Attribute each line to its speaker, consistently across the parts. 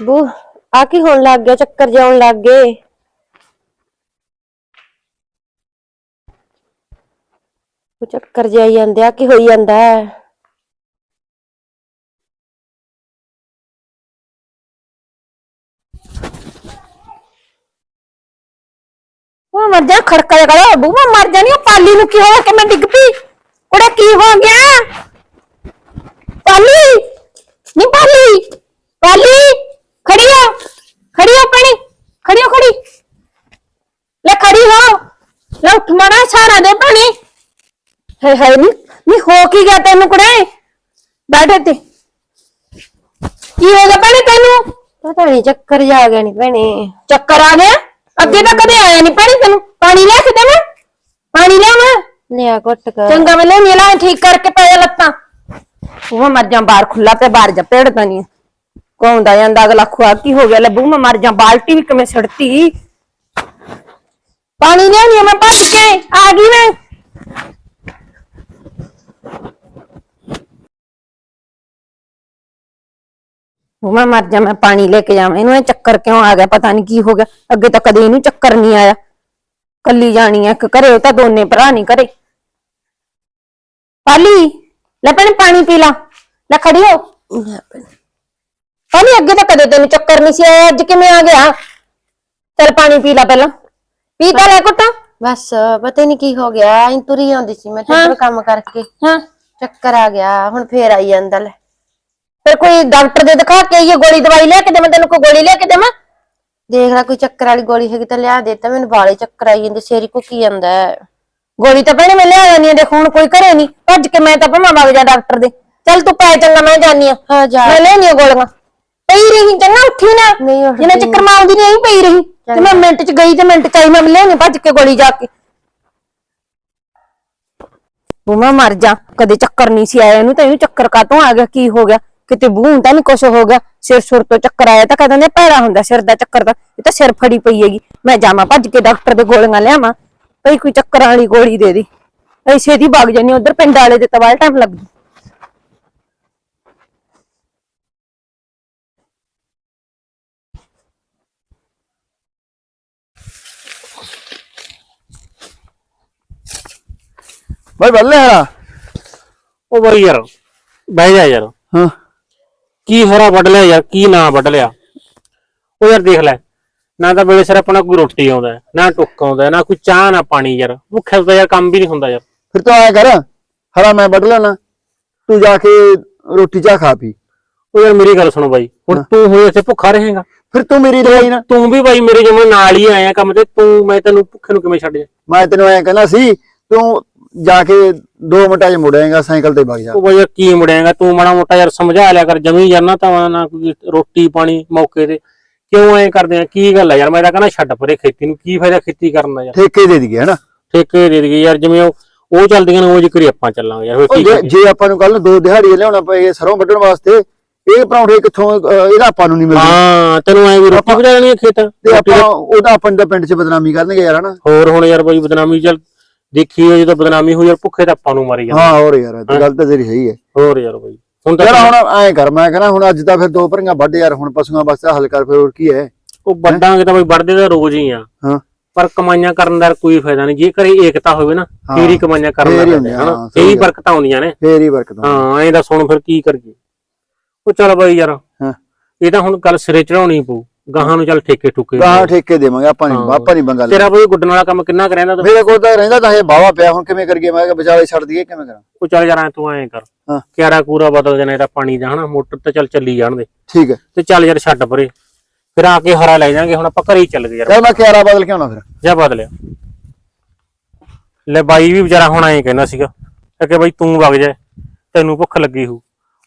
Speaker 1: ਬੂ, ਆ ਕੀ ਹੋਣ ਲੱਗ ਗਿਆ? ਚੱਕਰ ਜਾਉਣ ਲੱਗ ਗਏ। ਉਹ ਚੱਕਰ ਜਾਈ ਜਾਂਦੇ ਆ, ਕੀ ਹੋਈ ਜਾਂਦਾ ਹੈ? ਉਹ ਮਰ ਜਾ, ਖੜਕਾ ਜਿਹਾ ਕਰਾ ਬੂ ਮੈਂ ਮਰ ਜਾਣੀ, ਉਹ ਪਾਲੀ ਨੂੰ ਕੀ ਹੋਇਆ ਕਿ ਮੈਂ ਡਿੱਗ ਪਈ? ਕੁੜੇ, ਕੀ ਹੋ ਗਿਆ? ਪਾਲੀ? ਨੀ ਪਾਲੀ? ਪਾਲੀ? ਖੜੀ ਹੋ ਖੜੀ ਹੋ ਪਣੀ ਖੜੀ ਹੋ ਖੜੀ ਲੈ ਖੜੀ ਹੋ ਲੈ ਉੱਠ ਮਾਰਾ ਸਾਰਾ ਦੇ ਪਾਣੀ ਹੈ ਹੈ ਨੀ ਨੀ ਹੋ ਕੀ ਗਿਆ ਤੈਨੂੰ ਕੁੜੇ ਬੈਠੇ ਤੇ ਕੀ ਹੋ ਗਿਆ ਭੈਣੇ ਤੈਨੂੰ ਪਤਾ ਨਹੀਂ ਚੱਕਰ ਜਾ ਗਿਆ ਨਹੀਂ ਭੈਣੇ ਚੱਕਰ ਆ ਗਿਆ ਅੱਗੇ ਤਾਂ ਕਦੇ ਆਇਆ ਨਹੀਂ ਭੈਣੇ ਤੈਨੂੰ ਪਾਣੀ ਲੈ ਕੇ ਦੇਵਾਂ ਪਾਣੀ ਲਿਆਵਾਂ ਲਿਆ ਘੁੱਟ ਕਰ ਚੰਗਾ ਮੈਂ ਲਿਆਉਣੀ ਲਾ ਠੀਕ ਕਰਕੇ ਪੈ ਜਾ ਲੱਤਾਂ ਉਹ ਮਰ ਜਾ ਬਾਹਰ ਖੁੱਲਾ ਤੇ ਬਾਹਰ ਜਾ ਪੇੜਦਾ ਨਹੀਂ ਕੌਂਦਾ ਜਾਂਦਾ, ਅਗਲਾ ਖੁਆ ਕੀ ਹੋ ਗਿਆ ਲੱਭੂ ਮੈਂ ਮਰ ਜਾ, ਬਾਲਟੀ ਵੀ ਕਿਵੇਂ ਸੜਤੀ? ਪਾਣੀ ਲਿਆਉਣੀ ਆ, ਮੈਂ ਭੱਜ ਕੇ ਆ ਗਈ ਮੈਂ। ਉਹ ਮੈਂ ਮਰ ਜਾ, ਮੈਂ ਪਾਣੀ ਲੈ ਕੇ ਜਾਵਾਂ, ਇਹਨੂੰ ਇਹ ਚੱਕਰ ਕਿਉਂ ਆ ਗਿਆ, ਪਤਾ ਨਹੀਂ ਕੀ ਹੋ ਗਿਆ, ਅੱਗੇ ਤਾਂ ਕਦੇ ਇਹਨੂੰ ਚੱਕਰ ਨਹੀਂ ਆਇਆ। ਕੱਲੀ ਜਾਣੀ ਆ, ਇੱਕ ਘਰੇ ਤਾਂ ਦੋਨੇ ਭਰਾ ਨਹੀਂ ਘਰੇ। ਪਾਲੀ, ਲੈ ਭੈਣ ਪਾਣੀ ਪੀ ਲਾ, ਲੈ ਖੜੀ ਹੋ। ਪਾਣੀ ਅੱਗੇ ਤਾਂ ਕਦੇ ਤੈਨੂੰ ਚੱਕਰ ਨਹੀਂ ਸੀ ਆਇਆ ਅੱਜ ਕਿਵੇਂ ਆ ਗਿਆ? ਚੱਲ ਪਾਣੀ ਪੀ ਲਾ ਪਹਿਲਾਂ। ਪੀ ਤਾਂ ਲੈ ਕੁੱਟਾ
Speaker 2: ਬਸ ਪਤਾ ਨਹੀਂ ਕੀ ਹੋ ਗਿਆ ਇਂ ਤੁਰੀ ਆਉਂਦੀ ਸੀ ਮੈਂ
Speaker 1: ਹਾਂ।
Speaker 2: ਕੰਮ ਕਰਕੇ।
Speaker 1: ਹਾਂ।
Speaker 2: ਚੱਕਰ ਆ ਗਿਆ ਹੁਣ ਫੇਰ ਆਈ ਜਾਂਦਾ ਲੈ।
Speaker 1: ਫਿਰ ਕੋਈ ਡਾਕਟਰ ਦੇ ਦਿਖਾ ਕੇ ਇਹ ਗੋਲੀ ਦਵਾਈ ਲੈ ਕੇ ਦੇਵਾਂ ਤੈਨੂੰ ਕੋਈ ਗੋਲੀ ਲੈ ਕੇ ਦੇਵਾਂ?
Speaker 2: ਦੇਖ ਲੈ ਕੋਈ ਚੱਕਰ ਵਾਲੀ ਗੋਲੀ ਹੈਗੀ ਤਾਂ ਲਿਆ ਦੇ ਤਾਂ ਮੈਨੂੰ ਬਾਲੇ ਚੱਕਰ ਆਈ ਜਾਂਦੇ ਸੇਰੀ ਘੁੱਕੀ ਜਾਂਦਾ। ਹੈ।
Speaker 1: ਗੋਲੀ ਤਾਂ ਭੈਣੇ ਮੈਂ ਲਿਆ ਜਾਨੀ ਆ ਦੇਖ ਹੁਣ ਕੋਈ ਘਰੇ ਨਹੀਂ। ਭੱਜ ਕੇ ਮੈਂ ਤਾਂ ਭਾਵੇਂ ਵਗ ਜਾ ਡਾਕਟਰ ਦੇ। ਚੱਲ ਤੂੰ ਪੈ ਚੰਗਾ ਮੈਂ ਜਾਨੀ ਆ
Speaker 2: ਹਾਂ ਜਾ।
Speaker 1: ਮੈਂ ਲੈਣੀ ਆ ਗੋਲੀਆਂ। ਪਈ ਰਹੀ ਚੰਗਾ ਉੱਠੀ ਨਾ
Speaker 2: ਨਹੀਂ ਉੱਠਦੀ।
Speaker 1: ਜਿੰਨਾ ਚੱਕਰ ਮਾਉਂਦੀ ਨਹੀਂ ਪਈ ਰਹੀ। ਤੇ ਮੈਂ ਮਿੰਟ ਚ ਗਈ ਤੇ ਮਿੰਟ ਚ ਆਈ ਮੈਂ ਲਿਆਉਣੀ ਭੱਜ ਕੇ ਗੋਲੀ ਜਾ ਕੇ। ਮੈਂ ਮਰ ਜਾ ਕਦੇ ਚੱਕਰ ਨਹੀਂ ਸੀ ਆਇਆ ਇਹਨੂੰ ਤਾਂ ਇਹਨੂੰ ਚੱਕਰ ਕਾਤੋਂ ਆ ਗਿਆ ਕੀ ਹੋ ਗਿਆ? ਕਿਤੇ ਬੂੰ ਤਾਂ ਨਹੀਂ ਕੁਛ ਹੋ ਗਿਆ? ਸਿਰ ਸੁਰ ਤੋਂ ਚੱਕਰ ਆਇਆ ਤਾਂ ਕਹਿੰਦੇ ਨੇ ਭੈੜਾ ਹੁੰਦਾ ਸਿਰ ਦਾ ਚੱਕਰ ਤਾਂ ਇਹ ਤਾਂ ਸਿਰ ਫੜੀ ਪਈ ਹੈਗੀ। ਮੈਂ ਜਾਵਾਂ ਭੱਜ ਕੇ ਡਾਕਟਰ ਦੇ ਗੋਲੀਆਂ ਲਿਆਵਾਂ। ਭਈ ਕੋਈ ਚੱਕਰ ਵਾਲੀ ਗੋਲੀ ਦੇ ਦੀ। ਐਸੇ ਦੀ ਵਗ ਜਾਨੀ ਉਧਰ ਪਿੰਡ ਵਾਲੇ ਦੇ ਤਵਾਲ ਟਾਈਮ ਲੱਗ ਜੂ
Speaker 3: ਬਾਈ ਬੱਲੇ ਹਰਾ
Speaker 4: ਉਹ ਬਾਈ ਯਾਰ ਬਹਿ ਜਾ ਯਾਰ।
Speaker 3: ਹਾਂ।
Speaker 4: ਕੀ ਹਰਾ ਵੱਢ ਲਿਆ ਯਾਰ ਕੀ ਨਾ ਵੱਢ ਲਿਆ। ਉਹ ਯਾਰ ਦੇਖ ਲੈ ਨਾ ਤਾਂ ਵੇਲੇ ਸਿਰ ਆਪਣਾ ਕੋਈ ਰੋਟੀ ਆਉਂਦਾ ਹੈ, ਨਾ ਟੁੱਕ ਆਉਂਦਾ ਹੈ, ਨਾ ਕੋਈ ਚਾਹ ਨਾ ਪਾਣੀ ਯਾਰ। ਭੁੱਖੇ ਤਾਂ ਯਾਰ ਕੰਮ ਵੀ ਨਹੀਂ ਹੁੰਦਾ ਯਾਰ।
Speaker 3: ਫਿਰ ਤੂੰ ਆਇਆ ਕਰ ਹਰਾ ਮੈਂ ਵੱਢ ਲੈਣਾ। ਤੂੰ ਜਾ ਕੇ ਰੋਟੀ ਚਾਹ ਖਾ ਪੀ।
Speaker 4: ਉਹ ਯਾਰ ਮੇਰੀ ਗੱਲ ਸੁਣੋ ਬਾਈ ਹੁਣ ਤੂੰ ਹੋਏ ਇੱਥੇ ਭੁੱਖਾ ਰਹੇਗਾ।
Speaker 3: ਫਿਰ ਤੂੰ ਮੇਰੀ ਦਵਾਈ ਨਾ।
Speaker 4: ਤੂੰ ਵੀ ਬਾਈ ਮੇਰੇ ਜਿਵੇਂ ਨਾਲ ਹੀ ਆਇਆ ਕੰਮ ਤੇ ਤੂੰ ਮੈਂ ਤੈਨੂੰ ਭੁੱਖੇ ਨੂੰ ਕਿਵੇਂ ਛੱਡ ਜਾ
Speaker 3: ਮੈਂ ਤੈਨੂੰ ਐਂ ਕਹਿੰਦਾ ਸੀ ਤੂੰ ਜਾ ਕੇ 2 ਮਿੰਟਾਂ 'ਚ ਮੁੜੇਗਾ ਸਾਈਕਲ ਤੇ ਵਗ ਜਾ।
Speaker 4: ਉਹ ਬਾਈ ਕੀ ਮੁੜੇਗਾ? ਤੂੰ ਮਾੜਾ ਮੋਟਾ ਯਾਰ ਸਮਝਾ ਲਿਆ ਕਰ ਜਮੀ ਯਾਰ ਨਾ ਤਾਂ ਨਾ ਕੋਈ ਰੋਟੀ ਪਾਣੀ ਮੌਕੇ ਤੇ। ਕਿਉਂ ਐਂ ਕਰਦੇ ਆ? ਕੀ ਗੱਲ ਆ ਯਾਰ? ਮੈਂ ਤਾਂ ਕਹਿੰਦਾ ਛੱਡ ਪਰੇ ਖੇਤੀ ਨੂੰ। ਕੀ ਫਾਇਦਾ ਖੇਤੀ ਕਰਨ ਦਾ ਯਾਰ?
Speaker 3: ਠੇਕੇ ਦੇ ਦਈਏ ਹਨਾ?
Speaker 4: ਠੇਕੇ ਦੇ ਦਈਏ ਯਾਰ ਜਿਵੇਂ ਉਹ ਉਹ ਚੱਲਦੀਆਂ ਨੇ ਉਹ ਜਿਕਰੀ ਆਪਾਂ ਚੱਲਾਂਗੇ ਯਾਰ ਹੋਰ
Speaker 3: ਉਹ
Speaker 4: ਕੀ
Speaker 3: ਜੇ ਆਪਾਂ ਨੂੰ ਕੱਲ ਦੋ ਦਿਹਾੜੀ ਲਿਆਉਣਾ ਪਏ ਸਰੋਂ ਵੱਢਣ ਵਾਸਤੇ ਇਹ ਪਰੌਂਠੇ ਕਿੱਥੋਂ ਇਹਦਾ ਆਪਾਂ ਨੂੰ ਨਹੀਂ ਮਿਲਦੇ।
Speaker 4: ਹਾਂ ਤੈਨੂੰ ਐ ਵੀ ਰੋਟੀ ਬਣਾ ਲੈਣੀ ਖੇਤ?
Speaker 3: ਤੇ ਆਪਾਂ
Speaker 4: ਦਾ-
Speaker 3: ਉਹਦਾ ਆਪਾਂ ਦਾ ਪਿੰਡ 'ਚ ਬਦਨਾਮੀ ਕਰਨਗੇ ਯਾਰ ਹਨਾ?
Speaker 4: ਹੋਰ ਹੁਣ ਯਾਰ ਬਾਈ ਬਦਨਾਮੀ ਚੱਲ ਦੇਖੀ ਹੋਈ ਜਦੋਂ ਬਦਨਾਮੀ ਹੋਈ ਯਾਰ ਭੁੱਖੇ ਤਾਂ ਆਪਾਂ ਨੂੰ ਮਾਰੀ ਜਾਂਦੇ।
Speaker 3: ਹਾਂ ਹੋਰ ਯਾਰ ਤੇ ਗੱਲ ਤਾਂ ਤੇਰੀ ਸਹੀ ਹੈ
Speaker 4: ਹੋਰ ਯਾਰ ਬਾਈ ਹੁਣ ਤਾਂ
Speaker 3: ਯਾਰ ਹੁਣ ਐਂ ਕਰ ਮੈਂ ਕਹਿੰਦਾ ਹੁਣ ਅੱਜ ਤਾਂ ਫਿਰ ਦੋ ਭਰੀਆਂ ਵੱਢ ਯਾਰ ਹੁਣ ਪਸ਼ੂਆਂ ਵਾਸਤੇ ਹੱਲ ਕਰ ਫਿਰ ਹੋਰ ਕੀ ਹੈ?
Speaker 4: ਉਹ ਵੱਡਾਂਗੇ ਤਾਂ ਬਾਈ ਵੱਡਦੇ ਤਾਂ ਰੋਜ਼ ਹੀ ਆ।
Speaker 3: ਹਾਂ।
Speaker 4: ਪਰ ਕਮਾਈਆਂ ਕਰਨ ਦਾ ਕੋਈ ਫਾਇਦਾ ਨਹੀਂ। ਜੇ ਘਰੇ ਏਕਤਾ ਹੋਵੇ ਨਾ
Speaker 3: ਹਾਂ।
Speaker 4: ਫੇਰ ਹੀ ਕਮਾਈਆਂ ਕਰਨ
Speaker 3: ਫੇਰ
Speaker 4: ਦਾ
Speaker 3: ਹੀ
Speaker 4: ਫਾਇਦਾ ਹੈ
Speaker 3: ਹਾਂ,
Speaker 4: ਹਨਾ ਇਹੀ
Speaker 3: ਗੱਲ।
Speaker 4: ਬਰਕਤਾਂ ਆਉਂਦੀਆਂ ਨੇ।
Speaker 3: ਫੇਰ ਹੀ ਵਰਕਤ ਹੁੰਦਾ।
Speaker 4: ਹਾਂ ਐਂ ਦੱਸ ਹੁਣ ਫਿਰ ਕੀ ਕਰੀਏ। ਉਹ ਚੱਲ ਬਾਈ ਯਾਰ
Speaker 3: ਹਾਂ।
Speaker 4: ਇਹ ਤਾਂ ਹੁਣ ਗੱਲ ਸਿਰੇ ਚੜਾਉਣੀ ਪਊ। ਗਾਹਾਂ ਨੂੰ ਚੱਲ ਠੇਕੇ ਠੁਕੇ
Speaker 3: ਗਾਹਾਂ ਠੇਕੇ ਦੇਵਾਂਗੇ ਆਪਾਂ ਨਹੀਂ। ਆਪਾਂ ਨਹੀਂ ਬੰਗਾ
Speaker 4: ਤੇਰਾ ਬਾਈ ਗੁੱਡਣ ਵਾਲਾ ਕੰਮ ਕਿੰਨਾ ਕਰਿਆ ਤੂੰ?
Speaker 3: ਮੇਰੇ ਕੋਲ ਤਾਂ ਰਹਿੰਦਾ ਤਾਂ ਇਹ ਬਾਵਾ ਪਿਆ ਹੁਣ ਕਿਵੇਂ ਕਰੀਏ? ਮੈਂ ਕਿਹਾ ਵਿਚਾਲੇ ਛੱਡ ਦਈਏ ਕਿਵੇਂ ਕਰਾਂ?
Speaker 4: ਉਹ ਚੱਲ ਯਾਰ ਤੂੰ ਐਂ ਕਰ।
Speaker 3: ਹਾਂ।
Speaker 4: ਕਿਆਰਾ ਕੂਰਾ ਬਦਲ ਜਾਣਾ ਇਹਦਾ ਪਾਣੀ ਦਾ ਹਨਾ? ਮੋਟਰ ਤੇ ਚੱਲ ਚੱਲੀ ਜਾਣ ਦੇ।
Speaker 3: ਠੀਕ ਹੈ।
Speaker 4: ਤੇ ਚੱਲ ਯਾਰ ਛੱਡ ਪਰੇ। ਫਿਰ ਆ ਕੇ ਹਰਾ ਲੈ ਜਾਾਂਗੇ ਹੁਣ ਆਪਾਂ ਘਰੇ ਹੀ ਚੱਲ ਗਏ ਯਾਰ।
Speaker 3: ਚਲ ਮੈਂ ਕਿਆਰਾ ਬਦਲ ਕੇ ਆਉਣਾ ਫਿਰ।
Speaker 4: ਜਾ ਬਦਲਿਆ ਲੈ ਬਾਈ ਵੀ ਵਿਚਾਰਾ ਹੁਣ ਐਂ ਕਹਿੰਦਾ ਸੀਗਾ ਕਿ ਬਾਈ ਤੂੰ ਵਗ ਜਾ ਤੈਨੂੰ ਭੁੱਖ ਲੱਗੀ ਹੋ